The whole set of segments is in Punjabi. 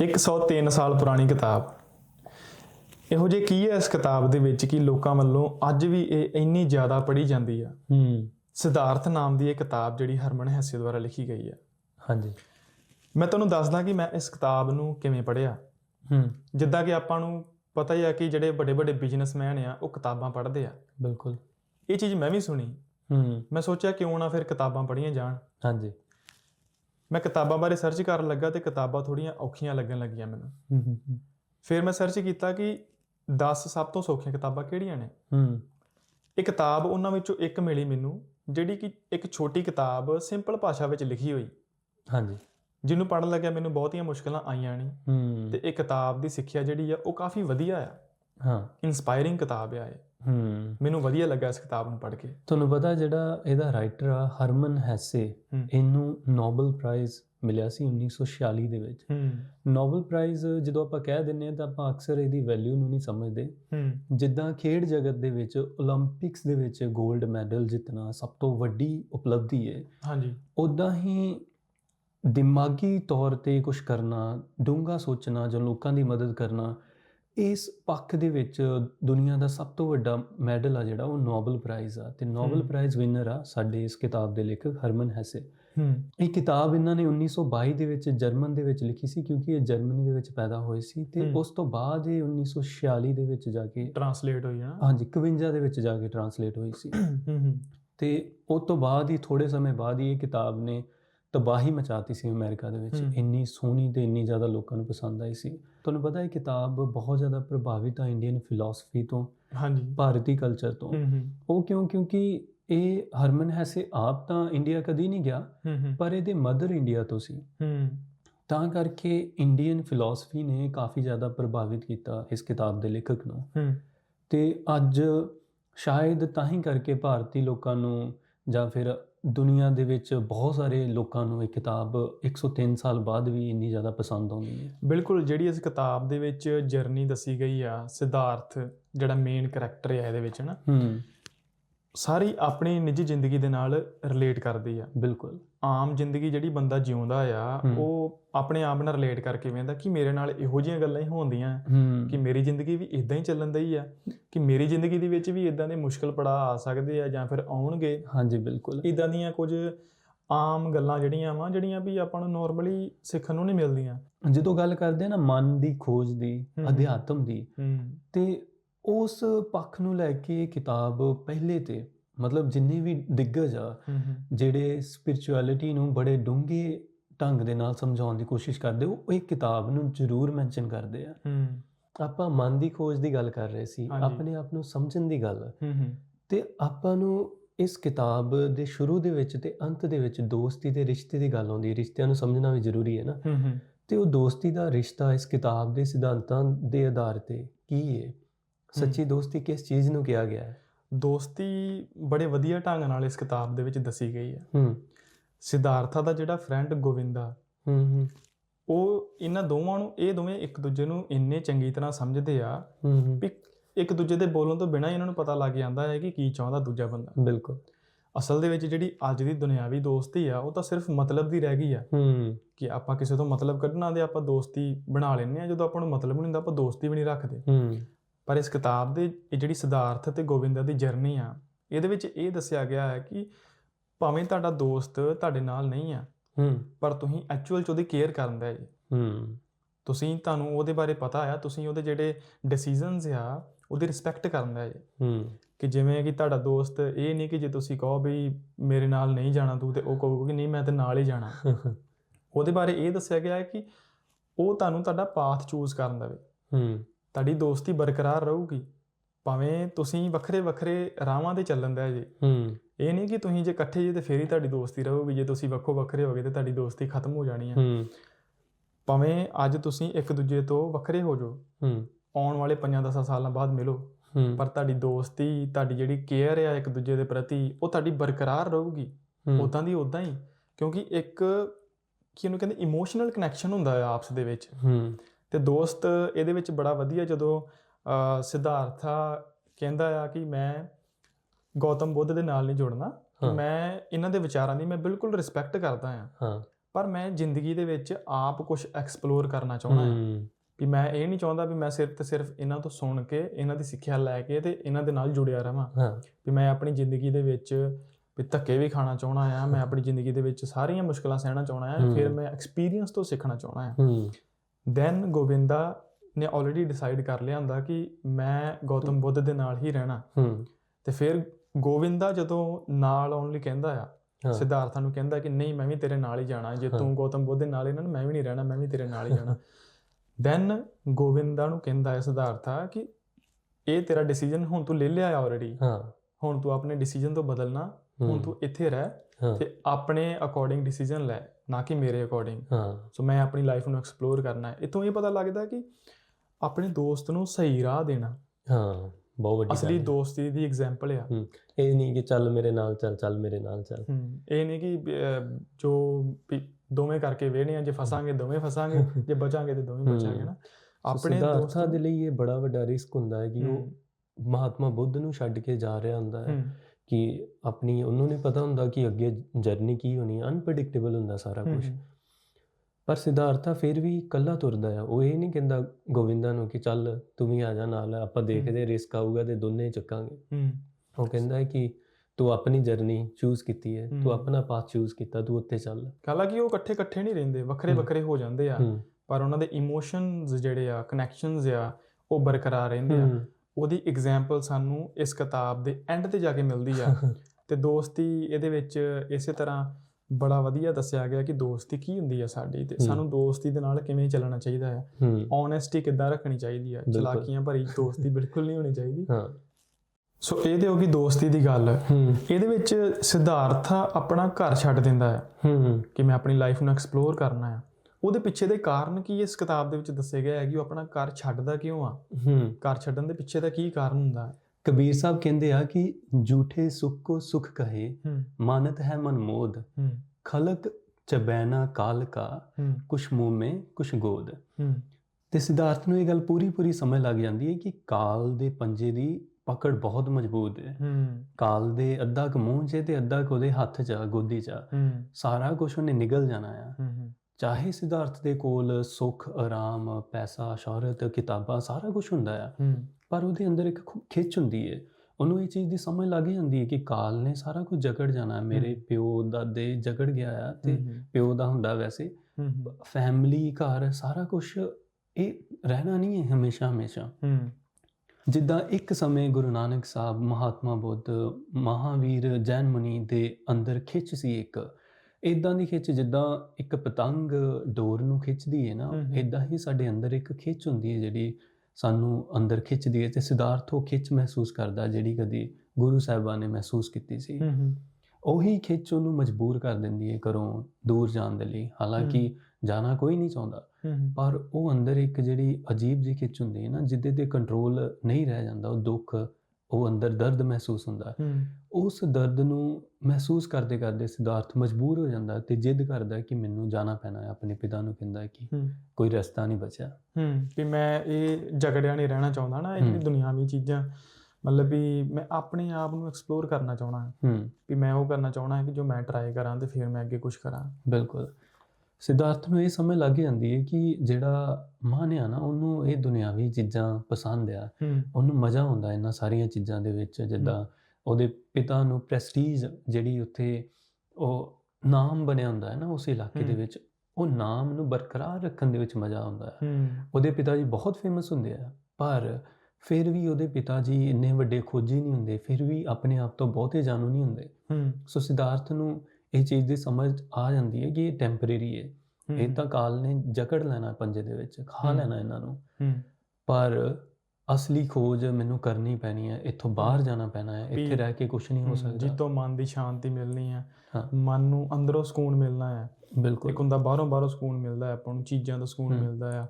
103 ਸਾਲ ਪੁਰਾਣੀ ਕਿਤਾਬ। ਇਹੋ ਜੇ ਕੀ ਹੈ ਇਸ ਕਿਤਾਬ ਦੇ ਵਿੱਚ ਕਿ ਲੋਕਾਂ ਵੱਲੋਂ ਅੱਜ ਵੀ ਇਹ ਇੰਨੀ ਜ਼ਿਆਦਾ ਪੜ੍ਹੀ ਜਾਂਦੀ ਆ? ਹੂੰ। ਸਿਧਾਰਥ ਨਾਮ ਦੀ ਇਹ ਕਿਤਾਬ ਜਿਹੜੀ ਹਰਮਨ ਹੈਸੇ ਦੁਆਰਾ ਲਿਖੀ ਗਈ ਆ। ਹਾਂਜੀ। ਮੈਂ ਤੁਹਾਨੂੰ ਦੱਸਦਾ ਕਿ ਮੈਂ ਇਸ ਕਿਤਾਬ ਨੂੰ ਕਿਵੇਂ ਪੜ੍ਹਿਆ। ਹੂੰ। ਜਿੱਦਾਂ ਕਿ ਆਪਾਂ ਨੂੰ ਪਤਾ ਹੀ ਆ ਕਿ ਜਿਹੜੇ ਵੱਡੇ ਵੱਡੇ ਬਿਜ਼ਨਸਮੈਨ ਆ ਉਹ ਕਿਤਾਬਾਂ ਪੜ੍ਹਦੇ ਆ। ਬਿਲਕੁਲ। ਇਹ ਚੀਜ਼ ਮੈਂ ਵੀ ਸੁਣੀ। ਹੂੰ। ਮੈਂ ਸੋਚਿਆ ਕਿਉਂ ਨਾ ਫਿਰ ਕਿਤਾਬਾਂ ਪੜ੍ਹੀਆਂ ਜਾਣ। ਹਾਂਜੀ। ਮੈਂ ਕਿਤਾਬਾਂ ਬਾਰੇ ਸਰਚ ਕਰਨ ਲੱਗਾ ਤੇ ਕਿਤਾਬਾਂ ਥੋੜੀਆਂ ਔਖੀਆਂ ਲੱਗਣ ਲੱਗੀਆਂ ਮੈਨੂੰ। ਹੂੰ ਹੂੰ, ਹੂੰ। ਫਿਰ ਮੈਂ ਸਰਚ ਕੀਤਾ ਕਿ 10 ਸਭ ਤੋਂ ਸੌਖੀਆਂ ਕਿਤਾਬਾਂ ਕਿਹੜੀਆਂ ਨੇ? ਹੂੰ। ਇਹ ਕਿਤਾਬ ਉਹਨਾਂ ਵਿੱਚੋਂ ਇੱਕ ਮਿਲੀ ਮੈਨੂੰ ਜਿਹੜੀ ਕਿ ਇੱਕ ਛੋਟੀ ਕਿਤਾਬ ਸਿੰਪਲ ਭਾਸ਼ਾ ਵਿੱਚ ਲਿਖੀ ਹੋਈ। ਹਾਂਜੀ। ਜਿਹਨੂੰ ਪੜ੍ਹਨ ਲੱਗਿਆ ਮੈਨੂੰ ਬਹੁਤੀਆਂ ਮੁਸ਼ਕਲਾਂ ਆਈਆਂ ਨਹੀਂ ਹੂੰ। ਤੇ ਇਹ ਕਿਤਾਬ ਦੀ ਸਿੱਖਿਆ ਜਿਹੜੀ ਆ ਉਹ ਕਾਫੀ ਵਧੀਆ ਆ। ਹਾਂ। ਇਨਸਪਾਇਰਿੰਗ ਕਿਤਾਬ ਆ ਇਹ। ਹੂੰ। ਮੈਨੂੰ ਵਧੀਆ ਲੱਗਾ ਇਸ ਕਿਤਾਬ ਨੂੰ ਪੜ੍ਹ ਕੇ। ਤੁਹਾਨੂੰ ਪਤਾ ਜਿਹੜਾ ਇਹਦਾ ਰਾਈਟਰ ਆ ਹਰਮਨ ਹੈਸੇ ਇਹਨੂੰ ਨੋਬਲ ਪ੍ਰਾਈਜ਼ ਮਿਲਿਆ ਸੀ 1946 ਦੇ ਵਿੱਚ। ਨੋਬਲ ਪ੍ਰਾਈਜ਼ ਜਦੋਂ ਆਪਾਂ ਕਹਿ ਦਿੰਨੇ ਆ ਤਾਂ ਆਪਾਂ ਅਕਸਰ ਇਹਦੀ ਵੈਲਿਊ ਨੂੰ ਨਹੀਂ ਸਮਝਦੇ। ਜਿੱਦਾਂ ਖੇਡ ਜਗਤ ਦੇ ਵਿੱਚ 올림픽ਸ ਦੇ ਵਿੱਚ 골ਡ ਮੈਡਲ ਜਿੱਤਣਾ ਸਭ ਤੋਂ ਵੱਡੀ ਉਪਲਬਧੀ ਹੈ। ਹਾਂਜੀ। ਉਦਾਂ ਹੀ ਦਿਮਾਗੀ ਤੌਰ ਤੇ ਕੁਝ ਕਰਨਾ ਡੂੰਗਾ ਸੋਚਣਾ ਜਾਂ ਲੋਕਾਂ ਦੀ ਮਦਦ ਕਰਨਾ ਇਸ ਪੱਖ ਦੇ ਵਿੱਚ ਦੁਨੀਆ ਦਾ ਸਭ ਤੋਂ ਵੱਡਾ ਮੈਡਲ ਆ ਜਿਹੜਾ ਉਹ ਨੋਬਲ ਪ੍ਰਾਈਜ਼ ਆ। ਤੇ ਨੋਬਲ। ਪ੍ਰਾਈਜ਼ ਵਿਨਰ ਆ ਸਾਡੇ ਇਸ ਕਿਤਾਬ ਦੇ ਲੇਖਕ ਹਰਮਨ ਹੈਸੇ। ਹੂੰ। ਇਹ ਕਿਤਾਬ ਇਹਨਾਂ ਨੇ 1922 ਦੇ ਵਿੱਚ ਜਰਮਨ ਦੇ ਵਿੱਚ ਲਿਖੀ ਸੀ ਕਿਉਂਕਿ ਇਹ ਜਰਮਨੀ ਦੇ ਵਿੱਚ ਪੈਦਾ ਹੋਏ ਸੀ ਤੇ। ਉਸ ਤੋਂ ਬਾਅਦ ਇਹ 1946 ਦੇ ਵਿੱਚ ਜਾ ਕੇ ਟਰਾਂਸਲੇਟ ਹੋਈ ਹੈ ਹਾਂਜੀ 51 ਦੇ ਵਿੱਚ ਜਾ ਕੇ ਟਰਾਂਸਲੇਟ ਹੋਈ ਸੀ। ਹੂੰ ਹੂੰ। ਤੇ ਉਸ ਤੋਂ ਬਾਅਦ ਹੀ ਥੋੜੇ ਸਮੇਂ ਬਾਅਦ ਹੀ ਇਹ ਕਿਤਾਬ ਨੇ ਤਬਾਹੀ ਮਚਾਤੀ ਸੀ ਅਮਰੀਕਾ ਦੇ ਵਿੱਚ। ਇੰਨੀ ਸੋਹਣੀ ਤੇ ਇੰਨੀ ਜ਼ਿਆਦਾ ਲੋਕਾਂ ਨੂੰ ਪਸੰਦ ਆਈ ਸੀ। ਤੁਹਾਨੂੰ ਪਤਾ ਹੈ ਕਿਤਾਬ ਬਹੁਤ ਜ਼ਿਆਦਾ ਪ੍ਰਭਾਵਿਤ ਆ ਇੰਡੀਅਨ ਫਿਲਾਸਫੀ ਤੋਂ ਹਾਂਜੀ। ਭਾਰਤੀ ਕਲਚਰ ਤੋਂ। ਉਹ ਕਿਉਂ? ਕਿਉਂਕਿ ਇਹ ਹਰਮਨ ਹੈਸੇ ਆਪ ਤਾਂ ਇੰਡੀਆ ਕਦੀ ਨਹੀਂ ਗਿਆ ਪਰ ਇਹਦੇ ਮਦਰ ਇੰਡੀਆ ਤੋਂ ਸੀ। ਤਾਂ ਕਰਕੇ ਇੰਡੀਅਨ ਫਿਲਾਸਫੀ ਨੇ ਕਾਫੀ ਜ਼ਿਆਦਾ ਪ੍ਰਭਾਵਿਤ ਕੀਤਾ ਇਸ ਕਿਤਾਬ ਦੇ ਲੇਖਕ ਨੂੰ। ਤੇ ਅੱਜ ਸ਼ਾਇਦ ਤਾਂ ਹੀ ਕਰਕੇ ਭਾਰਤੀ ਲੋਕਾਂ ਨੂੰ ਜਾਂ ਫਿਰ ਦੁਨੀਆ ਦੇ ਵਿੱਚ ਬਹੁਤ ਸਾਰੇ ਲੋਕਾਂ ਨੂੰ ਇਹ ਕਿਤਾਬ 103 ਸਾਲ ਬਾਅਦ ਵੀ ਇੰਨੀ ਜ਼ਿਆਦਾ ਪਸੰਦ ਆਉਂਦੀ ਹੈ। ਬਿਲਕੁਲ ਜਿਹੜੀ ਇਸ ਕਿਤਾਬ ਦੇ ਵਿੱਚ ਜਰਨੀ ਦੱਸੀ ਗਈ ਆ ਸਿਧਾਰਥ ਜਿਹੜਾ ਮੇਨ ਕੈਰੈਕਟਰ ਹੈ ਇਹਦੇ ਵਿੱਚ ਨਾ ਹੂੰ। ਸਾਰੀ ਆਪਣੀ ਨਿੱਜੀ ਜ਼ਿੰਦਗੀ ਦੇ ਨਾਲ ਰਿਲੇਟ ਕਰਦੀ ਆ। ਬਿਲਕੁਲ। ਆਮ ਜ਼ਿੰਦਗੀ ਜਿਹੜੀ ਬੰਦਾ ਜਿਉਂਦਾ ਆ। ਉਹ ਆਪਣੇ ਆਪ ਨਾਲ ਰਿਲੇਟ ਕਰਕੇ ਵੇਂਦਾ ਕਿ ਮੇਰੇ ਨਾਲ ਇਹੋ ਜਿਹੀਆਂ ਗੱਲਾਂ ਹੀ ਹੁੰਦੀਆਂ ਕਿ ਮੇਰੀ ਜ਼ਿੰਦਗੀ ਵੀ ਇਦਾਂ ਹੀ ਚੱਲਣ ਦਈ ਆ ਕਿ ਮੇਰੀ ਜ਼ਿੰਦਗੀ ਦੇ ਵਿੱਚ ਵੀ ਇਦਾਂ ਦੇ ਮੁਸ਼ਕਲ ਪੜਾਅ ਆ ਸਕਦੇ ਆ ਜਾਂ ਫਿਰ ਆਉਣਗੇ। ਹਾਂਜੀ ਬਿਲਕੁਲ। ਇਦਾਂ ਦੀਆਂ ਕੁਝ ਆਮ ਗੱਲਾਂ ਜਿਹੜੀਆਂ ਵਾ ਜਿਹੜੀਆਂ ਵੀ ਆਪਾਂ ਨੂੰ ਨਾਰਮਲੀ ਸਿੱਖਣ ਨੂੰ ਨਹੀਂ ਮਿਲਦੀਆਂ। ਜਦੋਂ ਗੱਲ ਕਰਦੇ ਆ ਨਾ ਮਨ ਦੀ ਖੋਜ ਦੀ। ਅਧਿਆਤਮ ਦੀ ਤੇ ਉਸ ਪੱਖ ਨੂੰ ਲੈ ਕੇ ਕਿਤਾਬ ਪਹਿਲੇ ਤੇ ਮਤਲਬ ਜਿੰਨੇ ਵੀ ਦਿੱਗਜ ਆ ਜਿਹੜੇ ਸਪਿਰਚੁਅਲਿਟੀ ਨੂੰ ਬੜੇ ਡੂੰਘੇ ਢੰਗ ਦੇ ਨਾਲ ਸਮਝਾਉਣ ਦੀ ਕੋਸ਼ਿਸ਼ ਕਰਦੇ ਉਹ ਇਹ ਕਿਤਾਬ ਨੂੰ ਜ਼ਰੂਰ ਮੈਂਸ਼ਨ ਕਰਦੇ ਆ। ਆਪਾਂ ਮਨ ਦੀ ਖੋਜ ਦੀ ਗੱਲ ਕਰ ਰਹੇ ਸੀ। ਆਪਣੇ ਆਪ ਨੂੰ ਸਮਝਣ ਦੀ ਗੱਲ। ਤੇ ਆਪਾਂ ਨੂੰ ਇਸ ਕਿਤਾਬ ਦੇ ਸ਼ੁਰੂ ਦੇ ਵਿੱਚ ਤੇ ਅੰਤ ਦੇ ਵਿੱਚ ਦੋਸਤੀ ਤੇ ਰਿਸ਼ਤੇ ਦੀ ਗੱਲ ਆਉਂਦੀ ਹੈ ਰਿਸ਼ਤਿਆਂ ਨੂੰ ਸਮਝਣਾ ਵੀ ਜ਼ਰੂਰੀ ਹੈ ਨਾ। ਤੇ ਉਹ ਦੋਸਤੀ ਦਾ ਰਿਸ਼ਤਾ ਇਸ ਕਿਤਾਬ ਦੇ ਸਿਧਾਂਤਾਂ ਦੇ ਆਧਾਰ ਤੇ ਕੀ ਹੈ ਸੱਚੀ ਦੋਸਤੀ ਕਿਸ ਚੀਜ਼ ਨੂੰ ਕਿਹਾ ਗਿਆ ਹੈ? ਦੋਸਤੀ ਬੜੇ ਵਧੀਆ ਢੰਗ ਨਾਲ ਇਸ ਕਿਤਾਬ ਦੇ ਵਿੱਚ ਦੱਸੀ ਗਈ ਹੈ। ਹੂੰ। ਸਿਧਾਰਥਾ ਦਾ ਜਿਹੜਾ ਫਰੈਂਡ ਗੋਵਿੰਦਾ ਹੂੰ ਹੂੰ। ਉਹ ਇਹਨਾਂ ਦੋਵਾਂ ਨੂੰ ਇਹ ਦੋਵੇਂ ਇੱਕ ਦੂਜੇ ਨੂੰ ਇੰਨੇ ਚੰਗੀ ਤਰ੍ਹਾਂ ਸਮਝਦੇ ਆ ਵੀ ਇੱਕ ਦੂਜੇ ਦੇ ਬੋਲਣ ਤੋਂ ਬਿਨਾਂ ਹੀ ਇਹਨਾਂ ਨੂੰ ਪਤਾ ਲੱਗ ਜਾਂਦਾ ਹੈ ਕਿ ਕੀ ਚਾਹੁੰਦਾ ਦੂਜਾ ਬੰਦਾ। ਬਿਲਕੁਲ। ਅਸਲ ਦੇ ਵਿੱਚ ਜਿਹੜੀ ਅੱਜ ਦੀ ਦੁਨਿਆਵੀ ਦੋਸਤੀ ਆ ਉਹ ਤਾਂ ਸਿਰਫ ਮਤਲਬ ਦੀ ਰਹਿ ਗਈ ਆ। ਹੂੰ ਕਿ ਆਪਾਂ ਕਿਸੇ ਤੋਂ ਮਤਲਬ ਕੱਢਣਾ ਦੇ ਆਪਾਂ ਦੋਸਤੀ ਬਣਾ ਲੈਂਦੇ ਆ ਜਦੋਂ ਆਪਾਂ ਨੂੰ ਮਤਲਬ ਨਹੀਂ ਹੁੰਦਾ ਆਪਾਂ ਦੋਸਤੀ ਵੀ ਨਹੀਂ ਰੱਖਦੇ। ਹੂੰ। ਪਰ ਇਸ ਕਿਤਾਬ ਦੇ ਇਹ ਜਿਹੜੀ ਸਿਧਾਰਥ ਤੇ ਗੋਵਿੰਦਾ ਦੀ ਜਰਨੀ ਆ ਇਹਦੇ ਵਿੱਚ ਇਹ ਦੱਸਿਆ ਗਿਆ ਹੈ ਕਿ ਭਾਵੇਂ ਤੁਹਾਡਾ ਦੋਸਤ ਤੁਹਾਡੇ ਨਾਲ ਨਹੀਂ ਆ ਹੂੰ। ਪਰ ਤੁਸੀਂ ਐਕਚੁਅਲ ਚ ਉਹਦੀ ਕੇਅਰ ਕਰਦਾ ਹੈ ਜੀ। ਹੂੰ। ਤੁਸੀਂ ਤੁਹਾਨੂੰ ਉਹਦੇ ਬਾਰੇ ਪਤਾ ਆ ਤੁਸੀਂ ਉਹਦੇ ਜਿਹੜੇ ਡਿਸੀਜਨਸ ਆ ਉਹਦੀ ਰਿਸਪੈਕਟ ਕਰਦਾ ਹੈ ਜੀ। ਹੂੰ। ਕਿ ਜਿਵੇਂ ਕਿ ਤੁਹਾਡਾ ਦੋਸਤ ਇਹ ਨਹੀਂ ਕਿ ਜੇ ਤੁਸੀਂ ਕਹੋ ਵੀ ਮੇਰੇ ਨਾਲ ਨਹੀਂ ਜਾਣਾ ਤੂੰ ਤੇ ਉਹ ਕਹੂਗਾ ਕਿ ਨਹੀਂ ਮੈਂ ਤੇ ਨਾਲ ਹੀ ਜਾਣਾ। ਉਹਦੇ ਬਾਰੇ ਇਹ ਦੱਸਿਆ ਗਿਆ ਹੈ ਕਿ ਉਹ ਤੁਹਾਨੂੰ ਤੁਹਾਡਾ ਪਾਥ ਚੂਜ਼ ਕਰਨ ਦੇਵੇ ਹੂੰ। ਤੁਹਾਡੀ ਦੋਸਤੀ ਬਰਕਰਾਰ ਰਹੂਗੀ। ਭਾਵੇਂ ਤੁਸੀਂ ਵੱਖਰੇ ਵੱਖਰੇ ਰਾਹਾਂ ਤੇ ਚੱਲਣ ਦਾ ਜੀ। ਹੂੰ। ਇਹ ਨਹੀਂ ਕਿ ਤੁਸੀਂ ਜੇ ਇਕੱਠੇ ਜੇ ਤੇ ਫੇਰ ਹੀ ਤੁਹਾਡੀ ਦੋਸਤੀ ਰਹੂਗੀ ਜੇ ਤੁਸੀਂ ਵੱਖੋ ਵੱਖਰੇ ਹੋਗੇ ਤੇ ਤੁਹਾਡੀ ਦੋਸਤੀ ਖਤਮ ਹੋ ਜਾਣੀ ਹੈ। ਹੂੰ। ਭਾਵੇਂ ਅੱਜ ਤੁਸੀਂ ਇੱਕ ਦੂਜੇ ਤੋਂ ਵੱਖਰੇ ਹੋ ਜਾਓ। ਹੂੰ। ਆਉਣ ਵਾਲੇ 5-10 ਸਾਲਾਂ ਬਾਅਦ ਮਿਲੋ। ਹੂੰ। ਪਰ ਤੁਹਾਡੀ ਦੋਸਤੀ ਤੁਹਾਡੀ ਜਿਹੜੀ ਕੇਅਰ ਆ ਇੱਕ ਦੂਜੇ ਦੇ ਪ੍ਰਤੀ ਉਹ ਤੁਹਾਡੀ ਬਰਕਰਾਰ ਰਹੂਗੀ। ਹੂੰ, ਉਦਾਂ ਦੀ ਉਦਾਂ ਹੀ। ਕਿਉਂਕਿ ਇੱਕ ਕੀ ਇਹਨੂੰ ਕਹਿੰਦੇ ਇਮੋਸ਼ਨਲ ਕਨੈਕਸ਼ਨ ਹੁੰਦਾ ਹੈ ਆਪਸ ਦੇ ਵਿੱਚ। ਹੂੰ। ਤੇ ਦੋਸਤ ਇਹਦੇ ਵਿੱਚ ਬੜਾ ਵਧੀਆ ਜਦੋਂ ਸਿਧਾਰਥਾ ਕਹਿੰਦਾ ਆ ਕਿ ਮੈਂ ਗੌਤਮ ਬੁੱਧ ਦੇ ਨਾਲ ਨਹੀਂ ਜੁੜਨਾ। ਮੈਂ ਇਹਨਾਂ ਦੇ ਵਿਚਾਰਾਂ ਦੀ ਮੈਂ ਬਿਲਕੁਲ ਰਿਸਪੈਕਟ ਕਰਦਾ ਆ। ਹਾਂ। ਪਰ ਮੈਂ ਜ਼ਿੰਦਗੀ ਦੇ ਵਿੱਚ ਆਪ ਕੁਝ ਐਕਸਪਲੋਰ ਕਰਨਾ ਚਾਹੁੰਦਾ ਹਾਂ। ਵੀ ਮੈਂ ਇਹ ਨਹੀਂ ਚਾਹੁੰਦਾ ਵੀ ਮੈਂ ਸਿਰਫ ਤੇ ਸਿਰਫ ਇਹਨਾਂ ਤੋਂ ਸੁਣ ਕੇ ਇਹਨਾਂ ਦੀ ਸਿੱਖਿਆ ਲੈ ਕੇ ਤੇ ਇਹਨਾਂ ਦੇ ਨਾਲ ਜੁੜਿਆ ਰਵਾਂ। ਹਾਂ। ਵੀ ਮੈਂ ਆਪਣੀ ਜ਼ਿੰਦਗੀ ਦੇ ਵਿੱਚ ਵੀ ਧੱਕੇ ਵੀ ਖਾਣਾ ਚਾਹੁੰਦਾ ਆ ਮੈਂ ਆਪਣੀ ਜ਼ਿੰਦਗੀ ਦੇ ਵਿੱਚ ਸਾਰੀਆਂ ਮੁਸ਼ਕਲਾਂ ਸਹਿਣਾ ਚਾਹੁੰਦਾ ਆ। ਫਿਰ ਮੈਂ ਐਕਸਪੀਰੀਅੰਸ ਤੋਂ ਸਿੱਖਣਾ ਚਾਹੁੰਦਾ ਆ। ਹੂੰ। ਦੈਨ ਗੋਵਿੰਦਾ ਨੇ ਆਲਰੇਡੀ ਡਿਸਾਈਡ ਕਰ ਲਿਆ ਹੁੰਦਾ ਕਿ ਮੈਂ ਗੌਤਮ ਬੁੱਧ ਦੇ ਨਾਲ ਹੀ ਰਹਿਣਾ। ਹੂੰ। ਤੇ ਫਿਰ ਗੋਵਿੰਦਾ ਜਦੋਂ ਨਾਲ ਆਉਣ ਲਈ ਕਹਿੰਦਾ ਆ ਸਿਧਾਰਥ ਨੂੰ ਕਹਿੰਦਾ ਕਿ ਨਹੀਂ ਮੈਂ ਵੀ ਤੇਰੇ ਨਾਲ ਹੀ ਜਾਣਾ। ਜੇ। ਤੂੰ ਗੌਤਮ ਬੁੱਧ ਦੇ ਨਾਲ ਹੀ ਨਾ ਮੈਂ ਵੀ ਨਹੀਂ ਰਹਿਣਾ ਮੈਂ ਵੀ ਤੇਰੇ ਨਾਲ ਹੀ ਜਾਣਾ। ਦੈਨ ਗੋਵਿੰਦਾ ਨੂੰ ਕਹਿੰਦਾ ਹੈ ਸਿਧਾਰਥਾ ਕਿ ਇਹ ਤੇਰਾ ਡਿਸੀਜਨ ਹੁਣ ਤੂੰ ਲੈ ਲਿਆ ਹੈ ਆਲਰੇਡੀ ਹਾਂ। ਹੁਣ ਤੂੰ ਆਪਣੇ ਡਿਸੀਜਨ ਤੋਂ ਬਦਲਣਾ ਹੁਣ ਤੂੰ ਇੱਥੇ ਰਹਿ ਤੇ ਆਪਣੇ ਅਕੋਰਡਿੰਗ ਡਿਸੀਜਨ ਲੈ। ਨਾ ਕਿ ਮੇਰੇ ਅਕੋਰਡਿੰਗ ਹਾਂ। ਸੋ ਮੈਂ ਆਪਣੀ ਲਾਈਫ ਨੂੰ ਐਕਸਪਲੋਰ ਕਰਨਾ ਹੈ। ਇਥੋਂ ਇਹ ਪਤਾ ਲੱਗਦਾ ਕਿ ਆਪਣੇ ਦੋਸਤ ਨੂੰ ਸਹੀ ਰਾਹ ਦੇਣਾ। ਹਾਂ ਬਹੁਤ ਵੱਡੀ ਅਸਲੀ। ਦੋਸਤੀ ਦੀ ਐਗਜ਼ਾਮਪਲ ਆ। ਇਹ ਨਹੀਂ ਕਿ ਚੱਲ ਮੇਰੇ ਨਾਲ ਚੱਲ ਚੱਲ ਮੇਰੇ ਨਾਲ ਚੱਲ। ਇਹ ਨਹੀਂ ਕਿ ਜੋ ਦੋਵੇਂ ਕਰਕੇ ਵੇਹਣੇ ਆ ਜੇ ਫਸਾਂਗੇ ਦੋਵੇਂ ਫਸਾਂਗੇ ਜੇ ਬਚਾਂਗੇ ਤੇ ਦੋਵੇਂ। ਬਚਾਂਗੇ ਨਾ। ਆਪਣੇ ਦੋਸਤ ਦੇ ਲਈ ਇਹ ਬੜਾ ਵੱਡਾ ਰਿਸਕ ਹੁੰਦਾ ਹੈ ਕਿ ਉਹ ਮਹਾਤਮਾ ਬੁੱਧ ਨੂੰ ਛੱਡ ਕੇ ਜਾ ਰਿਹਾ ਹੁੰਦਾ ਹੈ। ਕਿ ਆਪਣੀ ਉਹਨੂੰ ਨਹੀਂ ਪਤਾ ਹੁੰਦਾ ਕਿ ਅੱਗੇ ਜਰਨੀ ਕੀ ਹੋਣੀ ਹੈ ਅਨਪ੍ਰੈਡਿਕਟੇਬਲ ਹੁੰਦਾ ਸਾਰਾ ਕੁਝ ਪਰ ਸਿਧਾਰਥਾ ਫਿਰ ਵੀ ਇਕੱਲਾ ਤੁਰਦਾ ਹੈ ਉਹ ਇਹ ਨਹੀਂ ਕਹਿੰਦਾ ਗੋਵਿੰਦਾ ਨੂੰ ਕਿ ਚੱਲ ਤੂੰ ਵੀ ਆ ਜਾ ਨਾਲ ਆਪਾਂ ਦੇਖਦੇ ਰਿਸਕ ਆਊਗਾ ਤੇ ਦੋਨੇ ਚੱਕਾਂਗੇ। ਉਹ ਕਹਿੰਦਾ ਹੈ ਕਿ ਤੂੰ ਆਪਣੀ ਜਰਨੀ ਚੂਜ਼ ਕੀਤੀ ਹੈ। ਤੂੰ ਆਪਣਾ ਪਾਥ ਚੂਜ਼ ਕੀਤਾ ਤੂੰ ਉੱਤੇ ਚੱਲ। ਹਾਲਾਂਕਿ ਉਹ ਇਕੱਠੇ ਇਕੱਠੇ ਨਹੀਂ ਰਹਿੰਦੇ ਵੱਖਰੇ। ਵੱਖਰੇ ਹੋ ਜਾਂਦੇ ਆ। ਪਰ ਉਹਨਾਂ ਦੇ ਇਮੋਸ਼ਨਸ ਜਿਹੜੇ ਆ ਕਨੈਕਸ਼ਨਸ ਆ ਉਹ ਬਰਕਰਾਰ ਰਹਿੰਦੇ ਆ। ਉਹਦੀ ਐਗਜ਼ਾਮਪਲ ਸਾਨੂੰ ਇਸ ਕਿਤਾਬ ਦੇ ਐਂਡ ਤੇ ਜਾ ਕੇ ਮਿਲਦੀ ਆ। ਤੇ ਦੋਸਤੀ ਇਹਦੇ ਵਿੱਚ ਇਸੇ ਤਰ੍ਹਾਂ ਬੜਾ ਵਧੀਆ ਦੱਸਿਆ ਗਿਆ ਕਿ ਦੋਸਤੀ ਕੀ ਹੁੰਦੀ ਆ ਸਾਡੀ ਤੇ। ਸਾਨੂੰ ਦੋਸਤੀ ਦੇ ਨਾਲ ਕਿਵੇਂ ਚੱਲਣਾ ਚਾਹੀਦਾ ਹੈ। ਹੂੰ। ਓਨੈਸਟੀ ਕਿੱਦਾਂ ਰੱਖਣੀ ਚਾਹੀਦੀ ਬਿਲਕੁਲ। ਚਲਾਕੀਆਂ ਭਰੀ ਦੋਸਤੀ ਬਿਲਕੁਲ ਨਹੀਂ ਹੋਣੀ ਚਾਹੀਦੀ। ਹਾਂ। ਸੋ ਇਹਦੇ ਹੋ ਗਈ ਦੋਸਤੀ ਦੀ ਗੱਲ। ਹੂੰ। ਇਹਦੇ ਵਿੱਚ ਸਿਧਾਰਥ ਆਪਣਾ ਘਰ ਛੱਡ ਦਿੰਦਾ ਹੈ। ਹੂੰ ਕਿ ਮੈਂ ਆਪਣੀ ਲਾਈਫ ਨੂੰ ਐਕਸਪਲੋਰ ਕਰਨਾ ਹੈ। ਉਹਦੇ ਪਿੱਛੇ ਦੇ ਕਾਰਨ ਕੀ ਇਸ ਕਿਤਾਬ ਦੇ ਵਿੱਚ ਦੱਸੇ ਗਏ ਹੈ ਕਿ ਉਹ ਆਪਣਾ ਘਰ ਛੱਡਦਾ ਕਿਉਂ ਆ? ਹੂੰ। ਘਰ ਛੱਡਣ ਦੇ ਪਿੱਛੇ ਦਾ ਕੀ ਕਾਰਨ ਹੁੰਦਾ? ਹੈ ਕਬੀਰ ਸਾਹਿਬ ਕਹਿੰਦੇ ਆ ਕਿ ਝੂਠੇ ਸੁਖ ਕੋ ਸੁਖ ਕਹੇ ਮਾਨਤ ਹੈ ਮਨਮੋਦ ਖਲਕ ਚਬੈਨਾ ਕਾਲ ਕਾ ਕੁਛ ਮੂੰਹ ਮੇ ਕੁਛ ਗੋਦ। ਤੇ ਸਿਧਾਰਥ ਨੂੰ ਇਹ ਗੱਲ ਪੂਰੀ ਪੂਰੀ ਸਮਝ ਲੱਗ ਜਾਂਦੀ ਹੈ ਕਿ ਕਾਲ ਦੇ ਪੰਜੇ ਦੀ ਪਕੜ ਬਹੁਤ ਮਜ਼ਬੂਤ ਹੈ। ਕਾਲ ਦੇ ਅੱਧਾ ਕੁ ਮੂੰਹ 'ਚ ਤੇ ਅੱਧਾ ਕੁ ਉਹਦੇ ਹੱਥ 'ਚ ਗੋਦੀ 'ਚ ਸਾਰਾ ਕੁਝ ਉਹਨੇ ਨਿਗਲ ਜਾਣਾ ਆ। ਚਾਹੇ ਸਿਧਾਰਥ ਦੇ ਕੋਲ ਸੁੱਖ ਆਰਾਮ ਪੈਸਾ ਸ਼ੌਹਰਤ ਕਿਤਾਬਾਂ ਸਾਰਾ ਕੁਝ ਹੁੰਦਾ ਆ ਪਰ ਉਹਦੇ ਅੰਦਰ ਇੱਕ ਖਿੱਚ ਹੁੰਦੀ ਹੈ ਉਹਨੂੰ ਇਹ ਚੀਜ਼ ਦੀ ਸਮਝ ਲੱਗ ਜਾਂਦੀ ਹੈ ਕਿ ਕਾਲ ਨੇ ਸਾਰਾ ਕੁਝ ਜਕੜ ਜਾਣਾ। ਮੇਰੇ। ਪਿਓ ਦਾਦੇ ਜਕੜ ਗਿਆ ਆ ਤੇ ਪਿਓ ਦਾ ਹੁੰਦਾ ਵੈਸੇ। ਫੈਮਿਲੀ ਘਰ ਸਾਰਾ ਕੁਝ ਇਹ ਰਹਿਣਾ ਨਹੀਂ ਹੈ ਹਮੇਸ਼ਾ ਹਮੇਸ਼ਾ। ਜਿੱਦਾਂ ਇੱਕ ਸਮੇਂ ਗੁਰੂ ਨਾਨਕ ਸਾਹਿਬ ਮਹਾਤਮਾ ਬੁੱਧ ਮਹਾਵੀਰ ਜੈਨ ਮੁਨੀ ਦੇ ਅੰਦਰ ਖਿੱਚ ਸੀ ਇੱਕ। ਇਦਾਂ ਦੀ ਖਿੱਚ ਜਿੱਦਾਂ ਇੱਕ ਪਤੰਗ ਡੋਰ ਨੂੰ ਖਿੱਚਦੀ ਹੈ ਨਾ। ਇਦਾਂ ਹੀ। ਸਾਡੇ ਅੰਦਰ ਇੱਕ ਖਿੱਚ ਹੁੰਦੀ ਹੈ ਜਿਹੜੀ ਸਾਨੂੰ ਅੰਦਰ ਖਿੱਚਦੀ ਹੈ ਤੇ ਸਿਧਾਰਥ ਖਿੱਚ ਮਹਿਸੂਸ ਕਰਦਾ ਜਿਹੜੀ ਕਦੀ ਗੁਰੂ ਸਾਹਿਬਾਨ ਨੇ ਮਹਿਸੂਸ ਕੀਤੀ ਸੀ। ਉਹੀ ਖਿੱਚ ਉਹਨੂੰ ਮਜਬੂਰ ਕਰ ਦਿੰਦੀ ਹੈ ਘਰੋਂ ਦੂਰ ਜਾਣ ਦੇ ਲਈ। ਹਾਲਾਂਕਿ ਜਾਣਾ ਕੋਈ ਨਹੀਂ ਚਾਹੁੰਦਾ ਪਰ ਉਹ ਅੰਦਰ ਇੱਕ ਜਿਹੜੀ ਅਜੀਬ ਜਿਹੀ ਖਿੱਚ ਹੁੰਦੀ ਹੈ ਨਾ ਜਿੱਦੇ ਤੇ ਕੰਟਰੋਲ ਨਹੀਂ ਰਹਿ ਜਾਂਦਾ ਉਹ ਦੁੱਖ ਉਹ ਅੰਦਰ ਦਰਦ ਮਹਿਸੂਸ ਹੁੰਦਾ ਉਸ ਦਰਦ ਨੂੰ ਮਹਿਸੂਸ ਕਰਦੇ ਕਰਦੇ ਸਿਧਾਰਥ ਮਜਬੂਰ ਹੋ ਜਾਂਦਾ ਤੇ ਜਿੱਦ ਕਰਦਾ ਕਿ ਮੈਨੂੰ ਜਾਣਾ ਪੈਣਾ ਹੈ ਆਪਣੇ ਪਿਤਾ ਨੂੰ ਕਹਿੰਦਾ ਕਿ ਕੋਈ ਰਸਤਾ ਨਹੀਂ ਬਚਿਆ। ਹੂੰ ਵੀ ਮੈਂ ਇਹ ਜਗੜਿਆ ਨਹੀਂ ਰਹਿਣਾ ਚਾਹੁੰਦਾ ਨਾ ਇਹ ਜਿਹੜੀ। ਦੁਨਿਆਵੀ ਚੀਜ਼ਾਂ ਮਤਲਬ ਵੀ ਮੈਂ ਆਪਣੇ ਆਪ ਨੂੰ ਐਕਸਪਲੋਰ ਕਰਨਾ ਚਾਹਣਾ ਹੂੰ। ਵੀ ਮੈਂ ਉਹ ਕਰਨਾ ਚਾਹਣਾ ਹੈ ਕਿ ਜੋ ਮੈਂ ਟਰਾਈ ਕਰਾਂ ਤੇ ਫਿਰ ਮੈਂ ਅੱਗੇ ਕੁਝ ਕਰਾਂ। ਬਿਲਕੁਲ। ਸਿਧਾਰਥ ਨੂੰ ਇਹ ਸਮਝ ਲੱਗ ਜਾਂਦੀ ਹੈ ਕਿ ਜਿਹੜਾ ਆ ਨਾ ਉਹਨੂੰ ਇਹ ਦੁਨਿਆਵੀ ਚੀਜ਼ਾਂ ਪਸੰਦ ਆ। ਉਹਨੂੰ ਮਜ਼ਾ ਆਉਂਦਾ ਇਹਨਾਂ ਸਾਰੀਆਂ ਚੀਜ਼ਾਂ ਦੇ ਵਿੱਚ ਜਿੱਦਾਂ ਉਹਦੇ ਪਿਤਾ ਨੂੰ ਪ੍ਰੈਸਟੀਜ ਜਿਹੜੀ ਉੱਥੇ ਉਹ ਨਾਮ ਬਣਿਆ ਹੁੰਦਾ ਹੈ ਨਾ ਉਸ ਇਲਾਕੇ ਦੇ। ਵਿੱਚ ਉਹ ਨਾਮ ਨੂੰ ਬਰਕਰਾਰ ਰੱਖਣ ਦੇ ਵਿੱਚ ਮਜ਼ਾ ਆਉਂਦਾ ਹੈ। ਉਹਦੇ ਪਿਤਾ ਜੀ ਬਹੁਤ ਫੇਮਸ ਹੁੰਦੇ ਆ ਪਰ ਫਿਰ ਵੀ ਉਹਦੇ ਪਿਤਾ ਜੀ ਇੰਨੇ ਵੱਡੇ ਖੋਜੀ ਨਹੀਂ ਹੁੰਦੇ ਫਿਰ ਵੀ ਆਪਣੇ ਆਪ ਤੋਂ ਬਹੁਤੇ ਜਾਣੂ ਨਹੀਂ ਹੁੰਦੇ। ਸੋ ਸਿਧਾਰਥ ਨੂੰ ਇਹ ਚੀਜ਼ ਦੀ ਸਮਝ ਆ ਜਾਂਦੀ ਹੈ ਕਿ ਇਹ ਟੈਂਪਰੇਰੀ ਹੈ। ਇਹ ਤਾਂ ਕਾਲ ਨੇ ਜਕੜ ਲੈਣਾ ਪੰਜੇ ਦੇ ਵਿੱਚ ਖਾ। ਲੈਣਾ ਇਹਨਾਂ ਨੂੰ। ਹੂੰ। ਪਰ ਅਸਲੀ ਖੋਜ ਮੈਨੂੰ ਕਰਨੀ ਪੈਣੀ ਹੈ ਇੱਥੋਂ ਬਾਹਰ ਜਾਣਾ ਪੈਣਾ ਹੈ ਇੱਥੇ ਰਹਿ ਕੇ ਕੁਝ ਨਹੀਂ ਹੋ ਹੂੰ, ਸਕਦਾ। ਜਿੱਤੋਂ ਮਨ ਦੀ ਸ਼ਾਂਤੀ ਮਿਲਣੀ ਹਾਂ। ਮਨ ਨੂੰ ਅੰਦਰੋਂ ਸਕੂਨ ਮਿਲਣਾ ਹੈ। ਬਿਲਕੁਲ। ਇੱਕ ਹੁੰਦਾ ਬਾਹਰੋਂ ਬਾਹਰੋਂ ਸਕੂਨ ਮਿਲਦਾ ਹੈ ਆਪਾਂ ਨੂੰ ਚੀਜ਼ਾਂ ਤੋਂ ਸਕੂਨ ਹੂੰ। ਮਿਲਦਾ ਆ